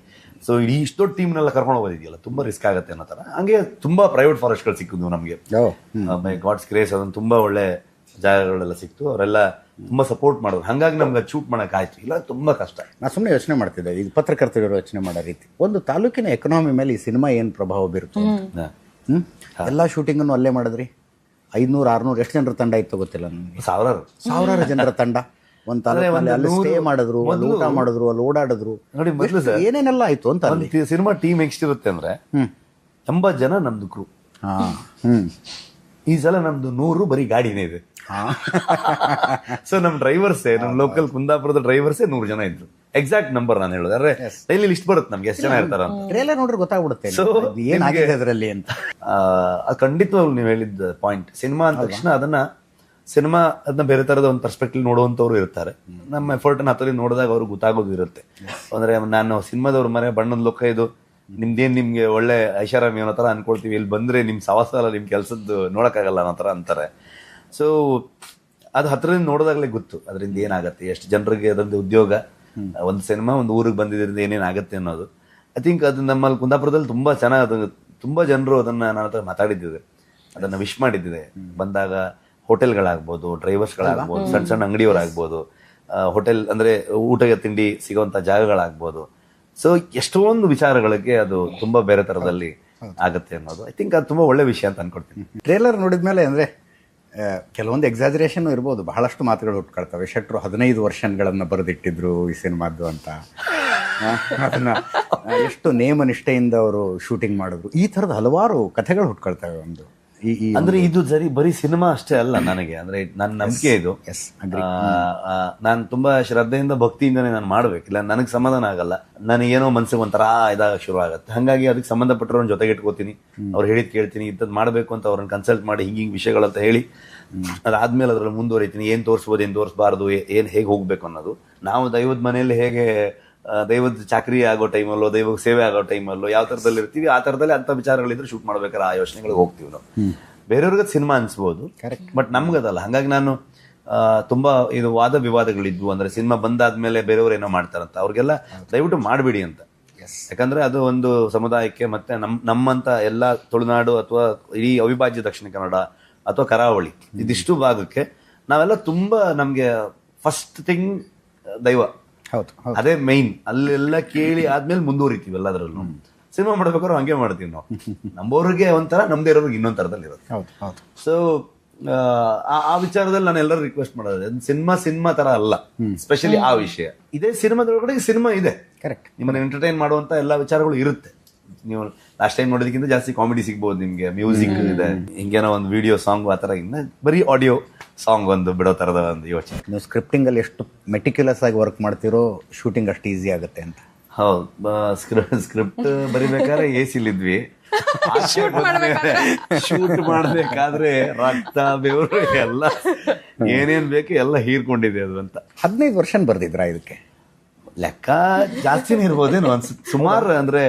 ಸೊ ಇಡೀ ಇಷ್ಟೊಂದು ಟೀಮ್ನೆಲ್ಲ ಕರ್ಕೊಂಡು ಹೋಗಿದೆಯಲ್ಲ ತುಂಬಾ ರಿಸ್ಕ್ ಆಗುತ್ತೆ ಅನ್ನೋ ತರ ಹಂಗೆ ತುಂಬಾ ಪ್ರೈವೇಟ್ ಫಾರೆಸ್ಟ್ಗಳು ಸಿಕ್ಕಿದ್ವು ನಮಗೆ. ಗಾಡ್ಸ್ ಕ್ರೇಸ್ ಅದೊಂದು ತುಂಬಾ ಒಳ್ಳೆ ಜಾಗಗಳೆಲ್ಲ ಸಿಕ್ತು. ಅವರೆಲ್ಲ ತುಂಬಾ ಸಪೋರ್ಟ್ ಮಾಡೋದು ಹಂಗಾಗಿ ನಮ್ಗೆ ಶೂಟ್ ಮಾಡಕ್ ಆಯ್ತು. ಇಲ್ಲ ತುಂಬಾ ಕಷ್ಟ. ನಾ ಸುಮ್ಮನೆ ಯೋಚನೆ ಮಾಡ್ತಿದ್ದೆ. ಈಗ ಪತ್ರಕರ್ತರು ಯೋಚನೆ ಮಾಡೋ ರೀತಿ. ಒಂದು ತಾಲೂಕಿನ ಎಕನಾಮಿ ಮೇಲೆ ಈ ಸಿನಿಮಾ ಏನು ಪ್ರಭಾವ ಬೀರುತ್ತೆ ಅಂತ. ಹ. ಹ್ಮ್? ಎಲ್ಲ ಶೂಟಿಂಗನ್ನು ಅಲ್ಲೇ ಮಾಡಿದ್ರಿ? ಐನೂರು ಆರ್ನೂರು ಎಷ್ಟು ಜನರ ತಂಡ ಇತ್ತು ಗೊತ್ತಿಲ್ಲ ನನಗೆ ಸಾವಿರಾರು. ಸಾವಿರಾರು <laughs> ಜನರ ತಂಡ. ಒಂದು ತಾಲೂಕಿನಲ್ಲಿ ಅಲ್ಲಿ ಸ್ಟೇ ಮಾಡಿದ್ರು ಅಲ್ಲಿ ಊಟ ಮಾಡಿದ್ರು ಅಲ್ಲಿ ಓಡಾಡಿದ್ರು. ನೋಡಿ ಮೊದಲು ಏನೇನೆಲ್ಲ ಆಯ್ತು ಅಂತ ಅಲ್ಲಿ? ಸಿನಿಮಾ ಟೀಮ್ ಎಷ್ಟಿರುತ್ತೆ ಅಂದ್ರೆ ಎಂಬತ್ತು ಜನ ನಮ್ದು ಕ್ರೂ ಹಾ ಹ್ಮ್. ಈ ಸಲ ನಮ್ದು ನೂರು ಬರೀ ಗಾಡಿನೇ ಇದೆ. ಸೊ ನಮ್ ಡ್ರೈವರ್ಸೇ ನಮ್ ಲೋಕಲ್ ಕುಂದಾಪುರದ ಡ್ರೈವರ್ಸ್ ನೂರು ಜನ ಇದ್ರು. ಎಕ್ಸಾಕ್ಟ್ ನಂಬರ್ ನಾನು ಹೇಳೋದು. ಅಂದ್ರೆ ಡೈಲಿ ಲಿಸ್ಟ್ ಬರುತ್ತೆ ನಮ್ಗೆ ಎಷ್ಟು ಜನ ಇರ್ತಾರ ಅಂತ ಟ್ರೇಲರ್ ನೋಡ್ರೆ ಗೊತ್ತಾಗ್ಬಿಡುತ್ತೆ ಸೊ ಏನಾಗಿದೆ ಅದರಲ್ಲಿ ಅಂತ. ಖಂಡಿತವಾಗ್ಲು ನೀವು ಹೇಳಿದ ಪಾಯಿಂಟ್ ಸಿನಿಮಾ ಅಂದ ತಕ್ಷಣ ಅದನ್ನ ಸಿನಿಮಾ ಅದನ್ನ ಬೇರೆ ತರದ ಒಂದು ಪರ್ಸ್ಪೆಕ್ಟಿವ್ ನೋಡುವಂತವ್ರು ಇರ್ತಾರೆ. ನಮ್ಮ ಎಫರ್ಟ್ ಹತ್ತಲ್ಲಿ ನೋಡಿದಾಗ ಅವ್ರಿಗೆ ಗೊತ್ತಾಗೋದು ಇರುತ್ತೆ. ಅಂದ್ರೆ ನಾನು ಸಿನಿಮಾದವ್ರ ಮನೆ ಬಣ್ಣದ ಲೋಕ ಇದು. ನಿಮ್ದೇನ್ ನಿಮ್ಗೆ ಒಳ್ಳೆ ಐಷಾರಾಮಿ ಅನ್ನೋ ತರ ಅನ್ಕೊಳ್ತೀವಿ. ಇಲ್ಲಿ ಬಂದ್ರೆ ನಿಮ್ ಸವಾಸ ಅಲ್ಲ ನಿಮ್ ಕೆಲ್ಸದ್ದು ನೋಡಕ್ಕಾಗಲ್ಲ ಅನ್ನೋ ತರ ಅಂತಾರೆ. ಸೊ ಅದು ಹತ್ರದಿಂದ ನೋಡಿದಾಗಲೇ ಗೊತ್ತು. ಅದರಿಂದ ಏನಾಗುತ್ತೆ? ಎಷ್ಟು ಜನರಿಗೆ ಅದೊಂದು ಉದ್ಯೋಗ. ಒಂದು ಸಿನಿಮಾ ಒಂದು ಊರಿಗೆ ಬಂದಿದ್ದರಿಂದ ಆಗುತ್ತೆ ಅನ್ನೋದು. ಐ ಥಿಂಕ್ ಅದು ನಮ್ಮಲ್ಲಿ ಕುಂದಾಪುರದಲ್ಲಿ ತುಂಬಾ ಚೆನ್ನಾಗಿ ಅದು ತುಂಬಾ ಜನರು ಅದನ್ನ ನನ್ನ ಹತ್ರ ಮಾತಾಡಿದ್ದಿದೆ. ಅದನ್ನ ವಿಶ್ ಮಾಡಿದ್ದಿದೆ. ಬಂದಾಗ ಹೋಟೆಲ್ಗಳಾಗ್ಬೋದು ಡ್ರೈವರ್ಸ್ಗಳಾಗ್ಬೋದು ಸಣ್ಣ ಸಣ್ಣ ಅಂಗಡಿಯವರಾಗ್ಬೋದು ಹೋಟೆಲ್ ಅಂದ್ರೆ ಊಟಕ್ಕೆ ತಿಂಡಿ ಸಿಗುವಂತ ಜಾಗಗಳಾಗ್ಬೋದು. ಸೊ ಎಷ್ಟೊಂದು ವಿಚಾರಗಳಿಗೆ ಅದು ತುಂಬಾ ಬೇರೆ ಥರದಲ್ಲಿ ಆಗುತ್ತೆ ಅನ್ನೋದು. ಐ ಥಿಂಕ್ ಅದು ತುಂಬಾ ಒಳ್ಳೆ ವಿಷಯ ಅಂತ ಅನ್ಕೊಡ್ತೀನಿ ಟ್ರೇಲರ್ ನೋಡಿದ್ಮೇಲೆ ಅಂದ್ರೆ ಕೆಲವೊಂದು ಎಕ್ಸಾಜರೇಷನ್ ಇರ್ಬೋದು. ಬಹಳಷ್ಟು ಮಾತುಗಳು ಹುಟ್ಕೊಳ್ತವೆ ಶೆಟ್ರು ಹದಿನೈದು ವರ್ಷನ್ಗಳನ್ನು ಬರೆದಿಟ್ಟಿದ್ರು ಈ ಸಿನಿಮಾದ್ದು ಅಂತ. ಅದನ್ನ ಎಷ್ಟು ನೇಮ ನಿಷ್ಠೆಯಿಂದ ಅವರು ಶೂಟಿಂಗ್ ಮಾಡಿದ್ರು. ಈ ಥರದ ಹಲವಾರು ಕಥೆಗಳು ಹುಟ್ಕೊಳ್ತವೆ ಒಂದು. ಅಂದ್ರೆ ಇದು ಸರಿ ಬರೀ ಸಿನಿಮಾ ಅಷ್ಟೇ ಅಲ್ಲ ನನಗೆ. ಅಂದ್ರೆ ನನ್ನ ನಂಬಿಕೆ ಇದು. ನಾನು ತುಂಬಾ ಶ್ರದ್ಧೆಯಿಂದ ಭಕ್ತಿಯಿಂದನೇ ನಾನು ಮಾಡ್ಬೇಕು. ಇಲ್ಲ ನನಗೆ ಸಮಾಧಾನ ಆಗಲ್ಲ. ನನಗೆ ಏನೋ ಮನ್ಸಿಗೆ ಒಂಥರ ಇದಾಗ ಶುರು ಆಗುತ್ತೆ. ಹಾಗಾಗಿ ಅದಕ್ಕೆ ಸಂಬಂಧಪಟ್ಟವ್ರ ಜೊತೆಗೆ ಇಟ್ಕೋತೀನಿ ಅವ್ರು ಹೇಳಿದ್ ಕೇಳ್ತೀನಿ ಇಂಥದ್ದು ಮಾಡ್ಬೇಕು ಅಂತ ಅವ್ರನ್ನ ಕನ್ಸಲ್ಟ್ ಮಾಡಿ ಹಿಂಗ್ ಹಿಂಗ್ ವಿಷಯಗಳಂತ ಹೇಳಿ. ಅದಾದ್ಮೇಲೆ ಅದ್ರಲ್ಲಿ ಮುಂದುವರಿತೀನಿ. ಏನ್ ತೋರಿಸ್ಬೋದು ಏನ್ ತೋರಿಸ್ಬಾರ್ದು ಏನ್ ಹೇಗೆ ಹೋಗ್ಬೇಕು ಅನ್ನೋದು. ನಾವು ದೈವದ ಮನೆಯಲ್ಲಿ ಹೇಗೆ ದೈವದ ಚಾಕರಿ ಆಗೋ ಟೈಮಲ್ಲೋ ದೈವ ಸೇವೆ ಆಗೋ ಟೈಮಲ್ಲೋ ಯಾವ ತರದಲ್ಲಿ ಇರ್ತೀವಿ ಆ ತರದಲ್ಲಿ ಅಂತ ವಿಚಾರಗಳಿದ್ರೆ ಶೂಟ್ ಮಾಡ್ಬೇಕಾದ್ರೆ ಆ ಯೋಚನೆಗಳಿಗೆ ಹೋಗ್ತೀವಿ ನಾವು. ಬೇರೆಯವ್ರಿಗೆ ಸಿನಿಮಾ ಅನ್ಸ್ಬೋದು. ಬಟ್ ನಮ್ಗದಲ್ಲ ಹಾಗಾಗಿ ನಾನು ತುಂಬಾ ಇದು ವಾದ ವಿವಾದಗಳಿದ್ವು. ಅಂದ್ರೆ ಸಿನಿಮಾ ಬಂದಾದ್ಮೇಲೆ ಬೇರೆಯವ್ರು ಏನೋ ಮಾಡ್ತಾರಂತ. ಅವ್ರಿಗೆಲ್ಲ ದಯವಿಟ್ಟು ಮಾಡಬೇಡಿ ಅಂತ. ಯಾಕಂದ್ರೆ ಅದು ಒಂದು ಸಮುದಾಯಕ್ಕೆ ಮತ್ತೆ ನಮ್ ನಮ್ಮಂತ ಎಲ್ಲ ತುಳುನಾಡು ಅಥವಾ ಇಡೀ ಅವಿಭಾಜ್ಯ ದಕ್ಷಿಣ ಕನ್ನಡ ಅಥವಾ ಕರಾವಳಿ ಇದಿಷ್ಟು ಭಾಗಕ್ಕೆ ನಾವೆಲ್ಲ ತುಂಬಾ ನಮ್ಗೆ ಫಸ್ಟ್ ಥಿಂಗ್ ದೈವ. ಅದೇ ಮೈನ್ ಅಲ್ಲೆಲ್ಲ ಕೇಳಿ ಆದ್ಮೇಲೆ ಮುಂದುವರಿತೀವಿ ಎಲ್ಲದರಲ್ಲೂ. ಸಿನಿಮಾ ಮಾಡ್ಬೇಕಾದ್ರೆ ಹಂಗೆ ಮಾಡ್ತೀವಿ ನಾವು. <laughs> ನಂಬೋರಿಗೆ ಒಂಥರ ನಮ್ದೇ ಇರೋರಿಗೆ ಇನ್ನೊಂದ್ ತರದಲ್ಲಿ ಇರೋದು. ಹೌದು ಹೌದು. ಸೊ ಆ ವಿಚಾರದಲ್ಲಿ ನಾನು ಎಲ್ಲರೂ ರಿಕ್ವೆಸ್ಟ್ ಮಾಡೋದು ಸಿನಿಮಾ ಸಿನಿಮಾ ತರ ಅಲ್ಲ. ಸ್ಪೆಷಲಿ ಆ ವಿಷಯ. ಇದೇ ಸಿನಿಮಾದೊಳಗಡೆ ಸಿನಿಮಾ ಇದೆ. ಕರೆಕ್ಟ್ ನಿಮ್ಮನ್ನ ಎಂಟರ್ಟೈನ್ ಮಾಡುವಂತ ಎಲ್ಲಾ ವಿಚಾರಗಳು ಇರುತ್ತೆ. ನೀವು ಲಾಸ್ಟ್ ಟೈಮ್ ನೋಡೋದಕ್ಕಿಂತ ಜಾಸ್ತಿ ಕಾಮಿಡಿ ಸಿಗ್ಬೋದು ನಿಮ್ಗೆ ಮ್ಯೂಸಿಕ್ ಇದೆ. ಹಿಂಗೇನೋ ಒಂದು ವಿಡಿಯೋ ಸಾಂಗ್ ಆ ತರ ಇನ್ನ ಬರೀ ಆಡಿಯೋ ಸಾಂಗ್ ಒಂದು ಬಿಡೋ ತರದ ಒಂದು ಯೋಚನೆ. ನೀವು ಸ್ಕ್ರಿಪ್ಟಿಂಗ್ ಅಲ್ಲಿ ಎಷ್ಟು ಮೆಟಿಕ್ಯುಲಸ್ ಆಗಿ ವರ್ಕ್ ಮಾಡ್ತಿರೋ ಶೂಟಿಂಗ್ ಅಷ್ಟು ಈಸಿ ಆಗುತ್ತೆ ಅಂತ. ಹೌದು ಸ್ಕ್ರಿಪ್ಟ್ ಸ್ಕ್ರಿಪ್ಟ್ ಬರಿಬೇಕಾದ್ರೆ ಎ ಸಿಲಿದ್ವಿ ಶೂಟ್ ಮಾಡ್ಬೇಕಾದ್ರೆ. ರಕ್ತ ಬೆವರು ಎಲ್ಲ. ಏನೇನ್ ಬೇಕು ಎಲ್ಲ ಹೀರ್ಕೊಂಡಿದೆ ಅದು ಅಂತ. ಹದಿನೈದು ವರ್ಷ ಬರ್ದಿದ್ರ ಇದಕ್ಕೆ? ಲೆಕ್ಕ ಜಾಸ್ತಿನೇ ಇರ್ಬೋದೇನು ಅನ್ಸುತ್ತೆ ಸುಮಾರು ಅಂದ್ರೆ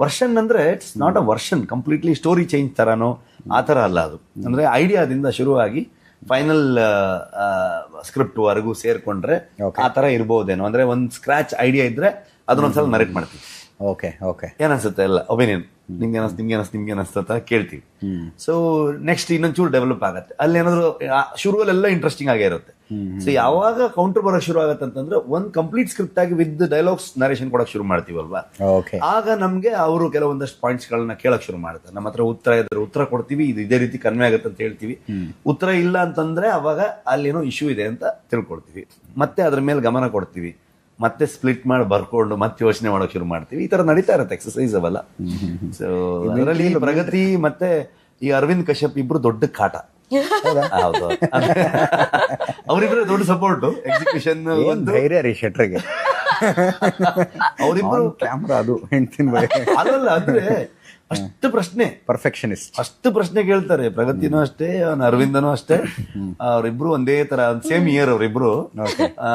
ವರ್ಷನ್ ಅಂದ್ರೆ it's not a version completely story change ತರನೋ ಆ ತರ ಅಲ್ಲ ಅದು. ಅಂದ್ರೆ ಐಡಿಯಾದಿಂದ ಶುರುವಾಗಿ ಫೈನಲ್ ಸ್ಕ್ರಿಪ್ಟ್ ವರೆಗೂ ಸೇರ್ಕೊಂಡ್ರೆ ಆ ತರ ಇರ್ಬೋದೇನೋ. ಅಂದ್ರೆ ಒಂದ್ ಸ್ಕ್ರಾಚ್ ಐಡಿಯಾ ಇದ್ರೆ ಅದನ್ನೊಂದ್ಸಲ ನರೇಟ್ ಮಾಡ್ತೀವಿ. ಓಕೆ ಓಕೆ ಏನನ್ಸುತ್ತೆ ಎಲ್ಲ? ಒಪಿನಿಯನ್ ನಿಮ್ಗೆ ಅನಸ್ ನಿಮ್ಗೆ ಅನಸ್ ನಿಮ್ಗೆ ಅಂತ ಕೇಳ್ತೀವಿ. ಸೊ ನೆಕ್ಸ್ಟ್ ಇನ್ನೊಂಚೂರು ಡೆವಲಪ್ ಆಗುತ್ತೆ. ಅಲ್ಲಿ ಏನಾದ್ರು ಶುರುವಲ್ಲೆಲ್ಲ ಇಂಟ್ರೆಸ್ಟಿಂಗ್ ಆಗೇ ಇರುತ್ತೆ. ಸೊ ಯಾವಾಗ ಕೌಂಟರ್ ಬರೋಕ್ ಶುರು ಆಗತ್ತೆ ಅಂತಂದ್ರೆ ಒಂದ್ ಕಂಪ್ಲೀಟ್ ಸ್ಕ್ರಿಪ್ಟ್ ಆಗಿ ವಿತ್ ಡೈಲಾಗ್ಸ್ ನರೇಷನ್ ಕೊಡಕ್ ಶುರು ಮಾಡ್ತೀವಲ್ವಾ? ಆಗ ನಮ್ಗೆ ಅವರು ಕೆಲವೊಂದಷ್ಟು ಪಾಯಿಂಟ್ಸ್ ಗಳನ್ನ ಕೇಳಕ್ ಶುರು ಮಾಡ್ತಾರೆ. ನಮ್ಮ ಹತ್ರ ಉತ್ತರ ಇದ್ರೆ ಉತ್ತರ ಕೊಡ್ತೀವಿ ಇದು ಇದೇ ರೀತಿ ಕನ್ವೆ ಆಗುತ್ತೆ ಅಂತ ಹೇಳ್ತೀವಿ. ಉತ್ತರ ಇಲ್ಲ ಅಂತಂದ್ರೆ ಅವಾಗ ಅಲ್ಲಿ ಏನೋ ಇಶ್ಯೂ ಇದೆ ಅಂತ ತಿಳ್ಕೊಳ್ತೀವಿ. ಮತ್ತೆ ಅದ್ರ ಮೇಲೆ ಗಮನ ಕೊಡ್ತೀವಿ. ಮತ್ತೆ ಸ್ಪ್ಲಿಟ್ ಮಾಡಿ ಬರ್ಕೊಂಡು ಮತ್ತೆ ಯೋಚನೆ ಮಾಡಕ್ ಶುರು ಮಾಡ್ತೀವಿ. ಈ ತರ ನಡೀತಾ ಇರುತ್ತೆ ಎಕ್ಸಸೈಸ್ ಅವಲ್ಲ. ಸೊ ಅದರಲ್ಲಿ ಪ್ರಗತಿ ಮತ್ತೆ ಈ ಅರವಿಂದ್ ಕಶ್ಯಪ್ ಇಬ್ರು ದೊಡ್ಡ ಕಾಟ. ಹೌದು. <laughs> ಅವರಿಬ್ರು ದೊಡ್ಡ ಸಪೋರ್ಟ್ ಎಕ್ಸಿಕ್ಯೂಷನ್ ಒಂದು. ಧೈರ್ಯ ರೀ ಶೆಟ್ರಿಗೆ? ಅವರಿಬ್ರು ಕ್ಯಾಮ್ರಾ ಅದು ಹೆಣ್ತಿನ ಅಲ್ಲಲ್ಲ ಅಂದ್ರೆ ಅಷ್ಟು ಪ್ರಶ್ನೆ. ಪರ್ಫೆಕ್ಷನಿಸ್ಟ್ ಅಷ್ಟು ಪ್ರಶ್ನೆ ಕೇಳ್ತಾರೆ. ಪ್ರಗತಿನೂ ಅಷ್ಟೇ ಅವನ ಅರವಿಂದನೂ ಅಷ್ಟೇ. ಅವರಿಬ್ರು ಒಂದೇ ತರ ಸೇಮ್ ಇಯರ್ ಅವ್ರಿಬ್ರು. ಆ,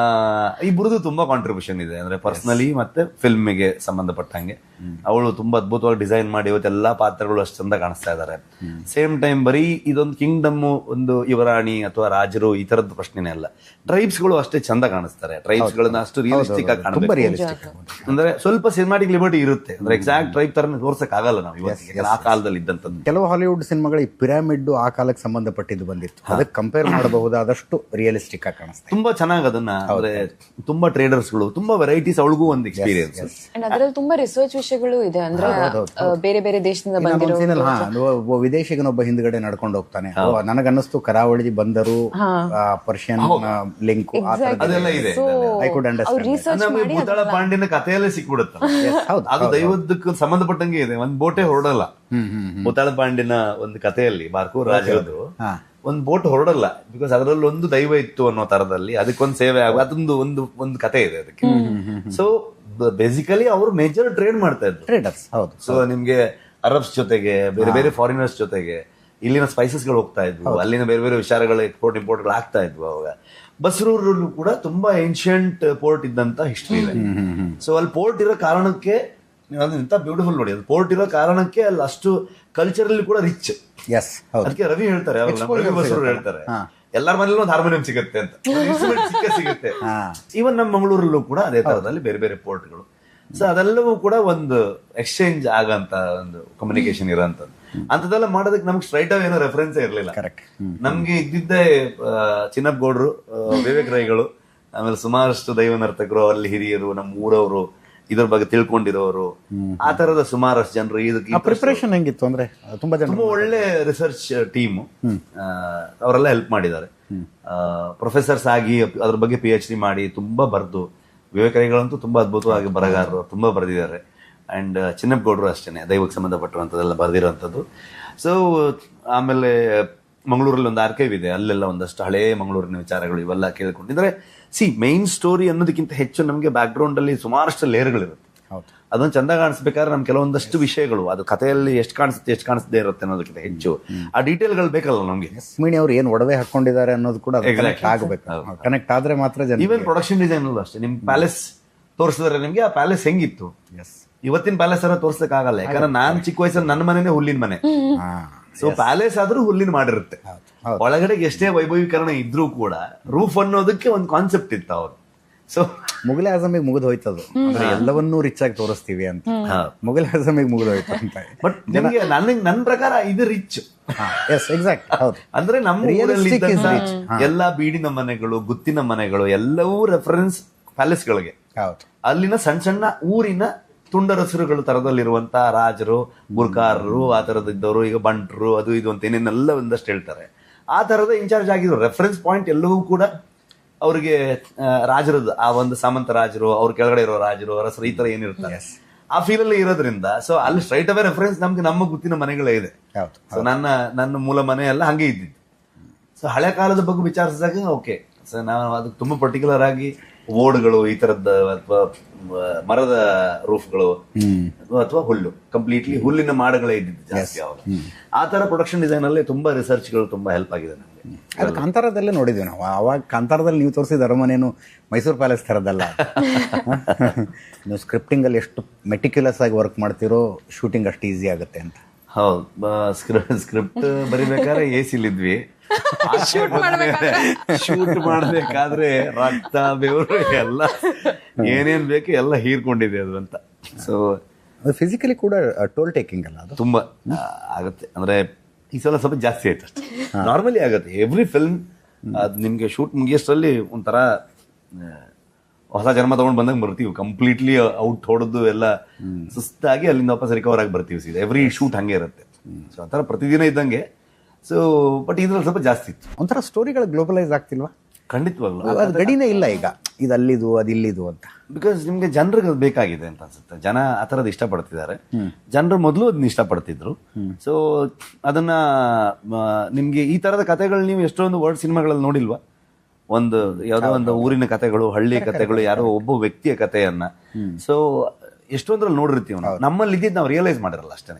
ಇಬ್ರದ್ದು ತುಂಬಾ ಕಾಂಟ್ರಿಬ್ಯೂಷನ್ ಇದೆ. ಅಂದ್ರೆ ಪರ್ಸನಲಿ ಮತ್ತೆ ಫಿಲ್ಮ್ಗೆ ಗೆ ಸಂಬಂಧಪಟ್ಟಂಗೆ. ಅವಳು ತುಂಬಾ ಅದ್ಭುತವಾಗಿ ಡಿಸೈನ್ ಮಾಡಿ ಇವತ್ತೆಲ್ಲಾ ಪಾತ್ರಗಳು ಅಷ್ಟು ಚಂದ ಕಾಣಿಸ್ತಾ ಇದಾರೆ. ಸೇಮ್ ಟೈಮ್ ಬರೀ ಇದೊಂದು ಕಿಂಗ್ಡಮ್ ಒಂದು ಯುವರಾಣಿ ಅಥವಾ ರಾಜರು ಈ ತರದ ಪ್ರಶ್ನೆನೇ ಅಲ್ಲ. ಟ್ರೈಬ್ಸ್ಗಳು ಅಷ್ಟೇ ಚಂದ ಕಾಣಿಸ್ತಾರೆ. ಟ್ರೈಬ್ಸ್ ಗಳನ್ನ ಅಷ್ಟು ರಿಯಲಿಸ್ಟಿಕ್ ಆಗಿ ಅಂದ್ರೆ ಸ್ವಲ್ಪ ಸಿನಿಮಾಟಿಕ್ ಲಿಬರ್ಟಿ ಇರುತ್ತೆ. ಅಂದ್ರೆ ಎಕ್ಸಾಕ್ಟ್ ಟ್ರೈಬ್ ತರ ತೋರ್ಸಕ್ ಆಗಲ್ಲ ನಾವು ಆ ಕಾಲದಲ್ಲಿ ಇದ್ದಂಥದ್ದು. ಕೆಲವು ಹಾಲಿವುಡ್ ಸಿನಿಮಾಗಳ ಈ ಪಿರಾಮಿಡ್ ಆ ಕಾಲಕ್ಕೆ ಸಂಬಂಧಪಟ್ಟಿದ್ದು ಬಂದಿತ್ತು. ಅದಕ್ಕೆ ಕಂಪೇರ್ ಮಾಡಬಹುದಾದಷ್ಟು ರಿಯಲಿಸ್ಟಿಕ್ ಆಗಿ ಕಾಣಿಸ್ತಾ ತುಂಬಾ ಚೆನ್ನಾಗಿ ಅದನ್ನ ಅಂದ್ರೆ ತುಂಬಾ ಟ್ರೇಡರ್ಸ್ಗಳು ತುಂಬಾ ವೆರೈಟೀಸ್ ಅವಳಿಗೂ ಒಂದು ಎಕ್ಸ್ಪೀರಿಯನ್ಸ್ ಅಂಡ್ ಅದ್ರಲ್ಲಿ ತುಂಬಾ ರಿಸರ್ಚ್ ವಿಷಯಗಳು ಇದೆ ಅಂದ್ರೆ ಬೇರೆ ಬೇರೆ ದೇಶದಿಂದ ಬಂದಿರೋ ವಿದೇಶಿಗನೊಬ್ಬ ಹಿಂದ್ಗಡೆ ನಡ್ಕೊಂಡು ಹೋಗ್ತಾನೆ. ನನಗನ್ನಿಸ್ತು ಕರಾವಳಿ ಬಂದರು ಪರ್ಷಿಯನ್ ಲಿಂಕ್ ಆ ಕುಡ್ ಮಾಡಿ ಭೂತಾಳ ಕಥೆಯಲ್ಲೇ ಸಿಕ್ಬಿಡುತ್ತೆ. ಹೌದು, ಅದು ದೈವದಕ್ಕೆ ಸಂಬಂಧಪಟ್ಟಂಗೆ ಇದೆ. ಒಂದ್ ಬೋಟೆ ಹೊರಡಲ್ಲ. ಹ್ಮ್ ಪಾಂಡಿನ ಒಂದು ಕಥೆಯಲ್ಲಿ ಬಾರ್ಕೂರ್ ರಾಜರದು ಒಂದು ಒಂದ್ ಬೋಟ್ ಹೊರಡಲ್ಲ. ಬಿಕಾಸ್ ಅದರಲ್ಲಿ ಒಂದು ದೈವ ಇತ್ತು ಅನ್ನೋ ತರದಲ್ಲಿ ಅದಕ್ಕೊಂದು ಸೇವೆ ಆಗ ಅದೊಂದು ಒಂದು ಒಂದು ಕತೆ ಇದೆ ಅದಕ್ಕೆ. ಸೊ ಬೇಸಿಕಲಿ ಅವರು ಮೇಜರ್ ಟ್ರೇಡ್ ಮಾಡ್ತಾ ಇದ್ರು. ಟ್ರೇಡರ್ಸ್ ಹೌದು. ಸೊ ನಿಮ್ಗೆ ಅರಬ್ಸ್ ಜೊತೆಗೆ ಬೇರೆ ಬೇರೆ ಫಾರಿನರ್ಸ್ ಜೊತೆಗೆ ಇಲ್ಲಿನ ಸ್ಪೈಸಸ್ಗಳು ಹೋಗ್ತಾ ಇದ್ವು. ಅಲ್ಲಿನ ಬೇರೆ ಬೇರೆ ವಿಚಾರಗಳು ಎಕ್ಸ್ಪೋರ್ಟ್ ಇಂಪೋರ್ಟ್ಗಳು ಆಗ್ತಾ ಇದ್ವು ಅವಾಗ. ಬಸರೂರು ಕೂಡ ತುಂಬಾ ಏನ್ಷಿಯಂಟ್ ಪೋರ್ಟ್ ಇದ್ದಂತ ಹಿಸ್ಟ್ರಿ ಇದೆ. ಸೊ ಅಲ್ಲಿ ಪೋರ್ಟ್ ಇರೋ ಕಾರಣಕ್ಕೆ ಎಂತ ಬ್ಯೂಟಿಫುಲ್ ನೋಡಿ ಅದು ಪೋರ್ಟ್ ಇರೋ ಕಾರಣಕ್ಕೆ ಅಲ್ಲಿ ಅಷ್ಟು ಕಲ್ಚರಲ್ಲಿ ಕೂಡ ರಿಚ್ ಎಸ್ ಅದಕ್ಕೆ ರವಿ ಹೇಳ್ತಾರೆ ರವಿ ಬಸ್ರೂರು ಹೇಳ್ತಾರೆ. ಎಲ್ಲರ ಮನೇಲಿ ಒಂದು ಹಾರ್ಮೋನಿಯಂ ಸಿಗುತ್ತೆ ಅಂತ. <laughs> ಇನ್ಸ್ಟ್ರೂಮೆಂಟ್ ಸಿಕ್ಕ ಸಿಗುತ್ತೆ. ಈವನ್ ನಮ್ಮ ಮಂಗಳೂರಲ್ಲೂ ಕೂಡ ಅದೇ ತರದಲ್ಲಿ ಬೇರೆ ಬೇರೆ ಪೋರ್ಟ್ಗಳು ಸೊ ಅದೆಲ್ಲವೂ ಕೂಡ ಒಂದು ಎಕ್ಸ್ಚೇಂಜ್ ಆಗಂತ ಒಂದು ಕಮ್ಯುನಿಕೇಶನ್ ಇರೋಂಥದ್ದು. ಅಂತದೆಲ್ಲ ಮಾಡೋದಕ್ಕೆ ನಮ್ಗೆ ಸ್ಟ್ರೈಟ್ ಆಗಿ ಏನೋ ರೆಫರೆನ್ಸ್ ಇರಲಿಲ್ಲ. ಕರೆಕ್ಟ್ ನಮ್ಗೆ ಇದ್ದಿದ್ದೇ ಚಿನ್ನಪ್ಪ ಗೌಡ್ರು ವಿವೇಕ್ ರೈಗಳು ಆಮೇಲೆ ಸುಮಾರಷ್ಟು ದೈವ ನರ್ತಕರು ಅಲ್ಲಿ ಹಿರಿಯರು ನಮ್ಮ ಊರವರು ಇದ್ರ ಬಗ್ಗೆ ತಿಳ್ಕೊಂಡಿರೋರು. ಆ ತರದ ಸುಮಾರಷ್ಟು ಜನರು ಇದಕ್ಕೆ ಪ್ರಿಪರೇಷನ್ ಹೆಂಗಿತ್ತು ಅಂದ್ರೆ ತುಂಬಾ ಜನ ತುಂಬಾ ಒಳ್ಳೆ ರಿಸರ್ಚ್ ಟೀಮ್ ಅವರೆಲ್ಲ ಹೆಲ್ಪ್ ಮಾಡಿದ್ದಾರೆ. ಪ್ರೊಫೆಸರ್ಸ್ ಆಗಿ ಅದ್ರ ಬಗ್ಗೆ ಪಿ ಎಚ್ ಡಿ ಮಾಡಿ ತುಂಬಾ ಬರೆದು ವಿವೇಕರಿಗಳಂತೂ ತುಂಬಾ ಅದ್ಭುತವಾಗಿ ಬರಗಾರರು ತುಂಬಾ ಬರೆದಿದ್ದಾರೆ. ಅಂಡ್ ಚಿನ್ನಪ್ಪಗೌಡರು ಅಷ್ಟೇನೆ ದೈವಕ್ಕೆ ಸಂಬಂಧಪಟ್ಟಂಥದ್ದೆಲ್ಲ ಬರೆದಿರುವಂಥದ್ದು ಸೊ ಆಮೇಲೆ ಮಂಗಳೂರಲ್ಲಿ ಒಂದು ಆರ್ಕೈವ್ ಇದೆ. ಅಲ್ಲೆಲ್ಲ ಒಂದಷ್ಟು ಹಳೆ ಮಂಗಳೂರಿನ ವಿಚಾರಗಳು ಇವೆಲ್ಲ ಕೇಳ್ಕೊಂಡಿದ್ರೆ ಸಿ ಮೈನ್ ಸ್ಟೋರಿ ಅನ್ನೋದಕ್ಕಿಂತ ಹೆಚ್ಚು ನಮಗೆ ಬ್ಯಾಕ್ ಗ್ರೌಂಡ್ ಅಲ್ಲಿ ಸುಮಾರಷ್ಟು ಲೇಯರ್ಗಳಿರುತ್ತೆ ಹೌದು. ಅದನ್ನ ಚಂದ ಕಾಣಿಸ್ಬೇಕಾದ್ರೆ ನಮ್ಗೆ ಕೆಲವೊಂದಷ್ಟು ವಿಷಯಗಳು ಅದು ಕಥೆಯಲ್ಲಿ ಎಷ್ಟು ಕಾಣಿಸುತ್ತೆ ಎಷ್ಟು ಕಾಣಿಸದೇ ಇರುತ್ತೆ ಅನ್ನೋದಕ್ಕಿಂತ ಹೆಚ್ಚು. ಆ ಡೀಟೇಲ್ಗಳು ಬೇಕಲ್ಲ ನಮಗೆ. ಲಕ್ಷ್ಮಿಣಿ ಅವ್ರು ಏನು ಒಡವೆ ಹಾಕೊಂಡಿದ್ದಾರೆ ಅನ್ನೋದು ಕೂಡ. ಆಗಬೇಕು. ಕನೆಕ್ಟ್ ಆದ್ರೆ ಮಾತ್ರ ಜನ ಈವನ್ ಪ್ರೊಡಕ್ಷನ್ ಡಿಸೈನ್ ಅಲ್ಲೂ ಅಷ್ಟೇ. ನಿಮ್ ಪ್ಯಾಲೇಸ್ ತೋರಿಸಿದ್ರೆ ನಿಮ್ಗೆ ಆ ಪ್ಯಾಲೇಸ್ ಹೆಂಗಿತ್ತು? ಎಸ್ ಇವತ್ತಿನ ಪ್ಯಾಲೇಸ್ ಅರ ತೋರಿಸಕ್ಕಾಗಲ್ಲ. ಆಗಲ್ಲ ಯಾಕಂದ್ರೆ ನಾನ್ ಚಿಕ್ಕ ವಯಸ್ಸಲ್ಲಿ ನನ್ನ ಮನೆನೇ ಹುಲ್ಲಿನ ಮನೆ. ಸೊ ಪ್ಯಾಲೇಸ್ ಆದ್ರೂ ಹುಲ್ಲಿನ ಮಾಡಿರುತ್ತೆ ಹೌದು. ಒಳಗಡೆ ಎಷ್ಟೇ ವೈಭವೀಕರಣ ಇದ್ರೂ ಕೂಡ ರೂಫ್ ಅನ್ನೋದಕ್ಕೆ ಒಂದು ಕಾನ್ಸೆಪ್ಟ್ ಇತ್ತು ಅವ್ರು ಸೊ ಮುಗಲೆ ಆಜಮಿಗೆ ಮುಗಿದು ಹೋಯ್ತದು. ಅಂದ್ರೆ ಎಲ್ಲವನ್ನೂ ರಿಚ್ ಆಗಿ ತೋರಿಸ್ತೀವಿ ಅಂತ. ಮುಗಲೆ ಆಜಮಿಗೆ ಮುಗಿದು ಹೋಯ್ತು ಅಂತ. ಬಟ್ ನಿಮಗೆ ನನಗೆ ನನ್ನ ಪ್ರಕಾರ ಇದು ರಿಚ್ ಎಸ್ ಎಕ್ಸಾಕ್ಟ್ ಹೌದು. ಅಂದ್ರೆ ನಮ್ಮ ಎಲ್ಲಾ ಬೀಡಿನ ಮನೆಗಳು ಗುತ್ತಿನ ಮನೆಗಳು ಎಲ್ಲವೂ ರೆಫರೆನ್ಸ್ ಪ್ಯಾಲೇಸ್ಗಳಿಗೆ ಹೌದು. ಅಲ್ಲಿನ ಸಣ್ಣ ಸಣ್ಣ ಊರಿನ ತುಂಡರಸರುಗಳು ಥರದಲ್ಲಿರುವಂಥ ರಾಜರು ಗುರ್ಕಾರರು ಆ ಥರದಿದ್ದವರು ಈಗ ಬಂಟರು ಅದು ಇದು ಅಂತ ಏನೇನೆಲ್ಲ ಒಂದಷ್ಟು ಹೇಳ್ತಾರೆ. ಆ ಥರದ ಇನ್ಚಾರ್ಜ್ ಆಗಿದ್ರು. ರೆಫರೆನ್ಸ್ ಪಾಯಿಂಟ್ ಎಲ್ಲವೂ ಕೂಡ ಅವರಿಗೆ ರಾಜರದ್ದು ಆ ಒಂದು ಸಾಮಂತ ರಾಜರು ಅವ್ರ ಕೆಳಗಡೆ ಇರೋ ರಾಜರು ಅರಸರು ಈ ತರ ಏನಿರ್ತಾರೆ ಆ ಫೀಲ್ ಅಲ್ಲಿ ಇರೋದ್ರಿಂದ ಸೊ ಅಲ್ಲಿ ಸ್ಟ್ರೈಟ್ ಅವೇ ರೆಫರೆನ್ಸ್ ನಮ್ಗೆ ನಮ್ಮ ಗುತ್ತಿನ ಮನೆಗಳೇ ಇದೆ. ಸೊ ನನ್ನ ನನ್ನ ಮೂಲ ಮನೆ ಎಲ್ಲ ಹಂಗೆ ಇದ್ದಿದ್ದು. ಸೊ ಹಳೆ ಕಾಲದ ಬಗ್ಗೆ ವಿಚಾರಿಸಿದಾಗ ಓಕೆ ಸೊ ನಾನು ಅದಕ್ಕೆ ತುಂಬಾ ಪರ್ಟಿಕ್ಯುಲರ್ ಆಗಿ ಓಡ್ಗಳು ಈ ತರದ ಅಥವಾ ಮರದ ರೂಫ್ಗಳು ಅಥವಾ ಹುಲ್ಲು. ಕಂಪ್ಲೀಟ್ಲಿ ಹುಲ್ಲಿನ ಮಾಡಗಳೇ ಇದ್ದಿದ್ದು ಜಾಸ್ತಿ ಅವಾಗ ಆ ತರ ಪ್ರೊಡಕ್ಷನ್ ಡಿಸೈನ್ ಅಲ್ಲಿ ತುಂಬಾ ರಿಸರ್ಚ್ಗಳು ತುಂಬಾ ಹೆಲ್ಪ್ ಆಗಿದೆ ನಮಗೆ. ಅದು ಕಾಂತಾರದಲ್ಲೇ ನೋಡಿದ್ವಿ ನಾವು. ಅವಾಗ ಕಾಂತಾರದಲ್ಲಿ ನೀವು ತೋರಿಸಿದ ಅರಮನೇನು ಮೈಸೂರು ಪ್ಯಾಲೇಸ್ ಥರದಲ್ಲ <laughs> ನೀವು ಸ್ಕ್ರಿಪ್ಟಿಂಗ್ ಅಲ್ಲಿ ಎಷ್ಟು ಮೆಟಿಕ್ಯುಲಸ್ ಆಗಿ ವರ್ಕ್ ಮಾಡ್ತಿರೋ ಶೂಟಿಂಗ್ ಅಷ್ಟು ಈಸಿ ಆಗುತ್ತೆ ಅಂತ. ಹೌದು. ಸ್ಕ್ರಿಪ್ಟ್ ಸ್ಕ್ರಿಪ್ಟ್ ಬರಿಬೇಕಾದ್ರೆ ಎ ಸಿಲಿದ್ವಿ <laughs> ಶೂಟ್ ಮಾಡಬೇಕಾದ್ರೆ ರಕ್ತ ಬೆವರು ಎಲ್ಲ ಏನೇನ್ ಬೇಕು ಎಲ್ಲ ಹೀರ್ಕೊಂಡಿದೆ ಅದು ಅಂತ. ಸೊ ಅದು ಫಿಸಿಕಲಿ ಕೂಡ ಟೋಲ್ ಟೇಕಿಂಗ್ ಅಲ್ಲ ಅದು? ತುಂಬಾ ಆಗುತ್ತೆ. ಅಂದ್ರೆ ಈ ಸಲ ಸ್ವಲ್ಪ ಜಾಸ್ತಿ ಆಯ್ತು ಅಷ್ಟೇ. ನಾರ್ಮಲಿ ಆಗುತ್ತೆ. ಎವ್ರಿ ಫಿಲ್ಮ್ ಅದು ನಿಮ್ಗೆ ಶೂಟ್ ಮುಗಿಯೋಷ್ಟರಲ್ಲಿ ಒಂಥರ ಹೊಸ ಜನ್ಮ ತಗೊಂಡ್ ಬಂದಾಗ ಬರ್ತೀವಿ ಕಂಪ್ಲೀಟ್ಲಿ ಔಟ್ ಹೊಡೆದು ಎಲ್ಲ ಸುಸ್ತಾಗಿ ಅಲ್ಲಿಂದ ವಾಪಸ್ ರಿಕವರ್ ಆಗಿ ಬರ್ತೀವಿ ಸೀದಾ. ಎವ್ರಿ ಶೂಟ್ ಹಂಗೆ ಇರುತ್ತೆ. ಸೊ ಆ ಥರ ಪ್ರತಿದಿನ ಇದ್ದಂಗೆ ಸೊ ಬಟ್ ಇದ್ರಲ್ಲಿ ಸ್ವಲ್ಪ ಜಾಸ್ತಿ ಇತ್ತು. ಒಂಥರ ಸ್ಟೋರಿಗಳು ಗ್ಲೋಬಲೈಸ್ ಆಗ್ತಿಲ್ವಾ? ಖಂಡಿತವಾಗ್ಲೂ. ಅದು ಗಡಿನೇ ಇಲ್ಲ ಈಗ. ಇದು ಅಲ್ಲಿದು ಅದು ಇಲ್ಲಿದು ಅಂತ. ಬಿಕಾಸ್ ನಿಮಗೆ ಜನರಿಗೆ ಅದು ಬೇಕಾಗಿದೆ ಅಂತ ಅನ್ಸುತ್ತೆ. ಜನ ಆ ಥರದ್ದು ಇಷ್ಟಪಡ್ತಿದ್ದಾರೆ. ಜನರು ಮೊದಲು ಅದನ್ನ ಇಷ್ಟಪಡ್ತಿದ್ರು. ಸೊ ಅದನ್ನ ನಿಮಗೆ ಈ ತರದ ಕಥೆಗಳು ನೀವು ಎಷ್ಟೊಂದು ವರ್ಡ್ ಸಿನಿಮಾಗಳಲ್ಲಿ ನೋಡಿಲ್ವಾ? ಒಂದು ಯಾವುದೋ ಒಂದು ಊರಿನ ಕಥೆಗಳು ಹಳ್ಳಿ ಕಥೆಗಳು ಯಾರೋ ಒಬ್ಬ ವ್ಯಕ್ತಿಯ ಕಥೆಯನ್ನ. ಸೊ ಎಷ್ಟೊಂದ್ರಲ್ಲಿ ನೋಡಿರ್ತೀವಿ ನಾವು. ನಮ್ಮಲ್ಲಿ ಇದ್ದಿದ್ದು ನಾವು ರಿಯಲೈಸ್ ಮಾಡಿರಲ್ಲ ಅಷ್ಟೇ.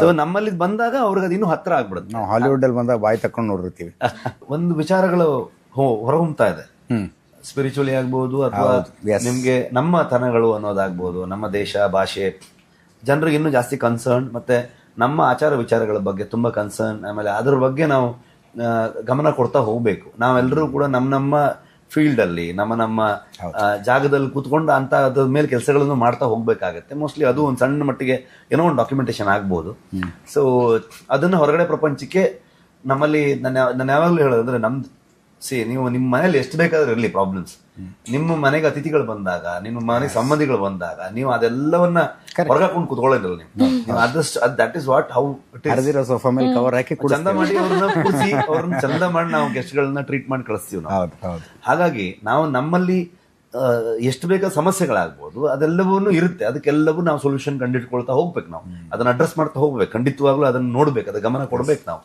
ಸೊ ನಮ್ಮಲ್ಲಿ ಬಂದಾಗ ಅವ್ರಿಗೆ ಅದು ಇನ್ನೂ ಹತ್ರ ಆಗ್ಬಿಡುತ್ತೆ. ನಾವು ಹಾಲಿವುಡ್ ಅಲ್ಲಿ ಬಂದಾಗ ಬಾಯಿ ತಕೊಂಡು ನೋಡಿರ್ತೀವಿ. <laughs> ಒಂದು ವಿಚಾರಗಳು ಹೊರ ಹೊರಹೊಮ್ತಾ ಇದೆ. ಸ್ಪಿರಿಚುಲಿ ಆಗ್ಬೋದು ಅಥವಾ ನಿಮ್ಗೆ ನಮ್ಮ ತನಗಳು ಅನ್ನೋದಾಗ್ಬೋದು ನಮ್ಮ ದೇಶ ಭಾಷೆ ಜನರಿಗೆ ಇನ್ನೂ ಜಾಸ್ತಿ ಕನ್ಸರ್ನ್ ಮತ್ತೆ ನಮ್ಮ ಆಚಾರ ವಿಚಾರಗಳ ಬಗ್ಗೆ ತುಂಬಾ ಕನ್ಸರ್ನ್ ಆಮೇಲೆ ಅದ್ರ ಬಗ್ಗೆ ನಾವು ಗಮನ ಕೊಡ್ತಾ ಹೋಗ್ಬೇಕು. ನಾವೆಲ್ಲರೂ ಕೂಡ ನಮ್ಮ ನಮ್ಮ ಫೀಲ್ಡ್ ಅಲ್ಲಿ ನಮ್ಮ ನಮ್ಮ ಜಾಗದಲ್ಲಿ ಕೂತ್ಕೊಂಡು ಅಂತ ಅದ್ರ ಮೇಲೆ ಕೆಲಸಗಳನ್ನು ಮಾಡ್ತಾ ಹೋಗ್ಬೇಕಾಗತ್ತೆ. ಮೋಸ್ಟ್ಲಿ ಅದು ಒಂದು ಸಣ್ಣ ಮಟ್ಟಿಗೆ ಏನೋ ಒಂದು ಡಾಕ್ಯುಮೆಂಟೇಶನ್ ಆಗ್ಬೋದು. ಸೊ ಅದನ್ನ ಹೊರಗಡೆ ಪ್ರಪಂಚಕ್ಕೆ ನಮ್ಮಲ್ಲಿ ನಾನು ನಾನು ಯಾವಾಗಲೂ ಹೇಳೋದಂದ್ರೆ ನಮ್ದು ಸಿ ನೀವು ನಿಮ್ಮ ಮನೇಲಿ ಎಷ್ಟು ಬೇಕಾದ್ರೂ ಇರಲಿ ಪ್ರಾಬ್ಲಮ್ಸ್ ನಿಮ್ಮ ಮನೆಗೆ ಅತಿಥಿಗಳು ಬಂದಾಗ ನಿಮ್ಮ ಮನೆಗೆ ಸಂಬಂಧಿಗಳು ಬಂದಾಗ ನೀವು ಅದೆಲ್ಲವನ್ನ ಹೊರಗಾಕೊಂಡು ಕುತ್ಕೊಳ್ಳೋದಿಲ್ಲ ನೀವು. ಅದಷ್ಟು ದಟ್ ಇಸ್ ವಾಟ್ ಹೌ ಹರಿದಿರೋ ಸೋಫಾ ಮೇಲೆ ಕವರ್ ಹಾಕಿ ಚಂದ ಮಾಡಿ ಅವ್ರನ್ನ ಕೂರಿಸಿ ಅವ್ರನ್ನ ಚಂದ ಮಾಡಿ ನಾವು ಗೆಸ್ಟ್ಗಳನ್ನ ಟ್ರೀಟ್ ಮಾಡಿ ಕಳಿಸ್ತೀವಿ ನಾವು. ಹಾಗಾಗಿ ನಾವು ನಮ್ಮಲ್ಲಿ ಎಷ್ಟು ಬೇಕಾದ ಸಮಸ್ಯೆಗಳಾಗ್ಬೋದು ಅದೆಲ್ಲವೂ ಇರುತ್ತೆ. ಅದಕ್ಕೆಲ್ಲವೂ ನಾವು ಸೊಲ್ಯೂಷನ್ ಕಂಡಿಟ್ಕೊಳ್ತಾ ಹೋಗ್ಬೇಕು ನಾವು. ಅದನ್ನ ಅಡ್ರೆಸ್ ಮಾಡ್ತಾ ಹೋಗ್ಬೇಕು. ಖಂಡಿತವಾಗ್ಲೂ ಅದನ್ನ ನೋಡ್ಬೇಕು ಅದ ಗಮನ ಕೊಡ್ಬೇಕು ನಾವು.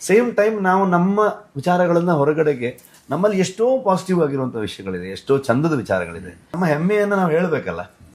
ಸೇಮ್ ಟೈಮ್ ನಾವು ನಮ್ಮ ವಿಚಾರಗಳನ್ನ ಹೊರಗಡೆಗೆ ನಮ್ಮಲ್ಲಿ ಎಷ್ಟೋ ಪಾಸಿಟಿವ್ ಆಗಿರುವಂಥ ವಿಷಯಗಳಿದೆ, ಎಷ್ಟೋ ಚಂದದ ವಿಚಾರಗಳಿದೆ. ನಮ್ಮ ಹೆಮ್ಮೆಯನ್ನು ನಾವು ಹೇಳ್ಬೇಕಲ್ಲ.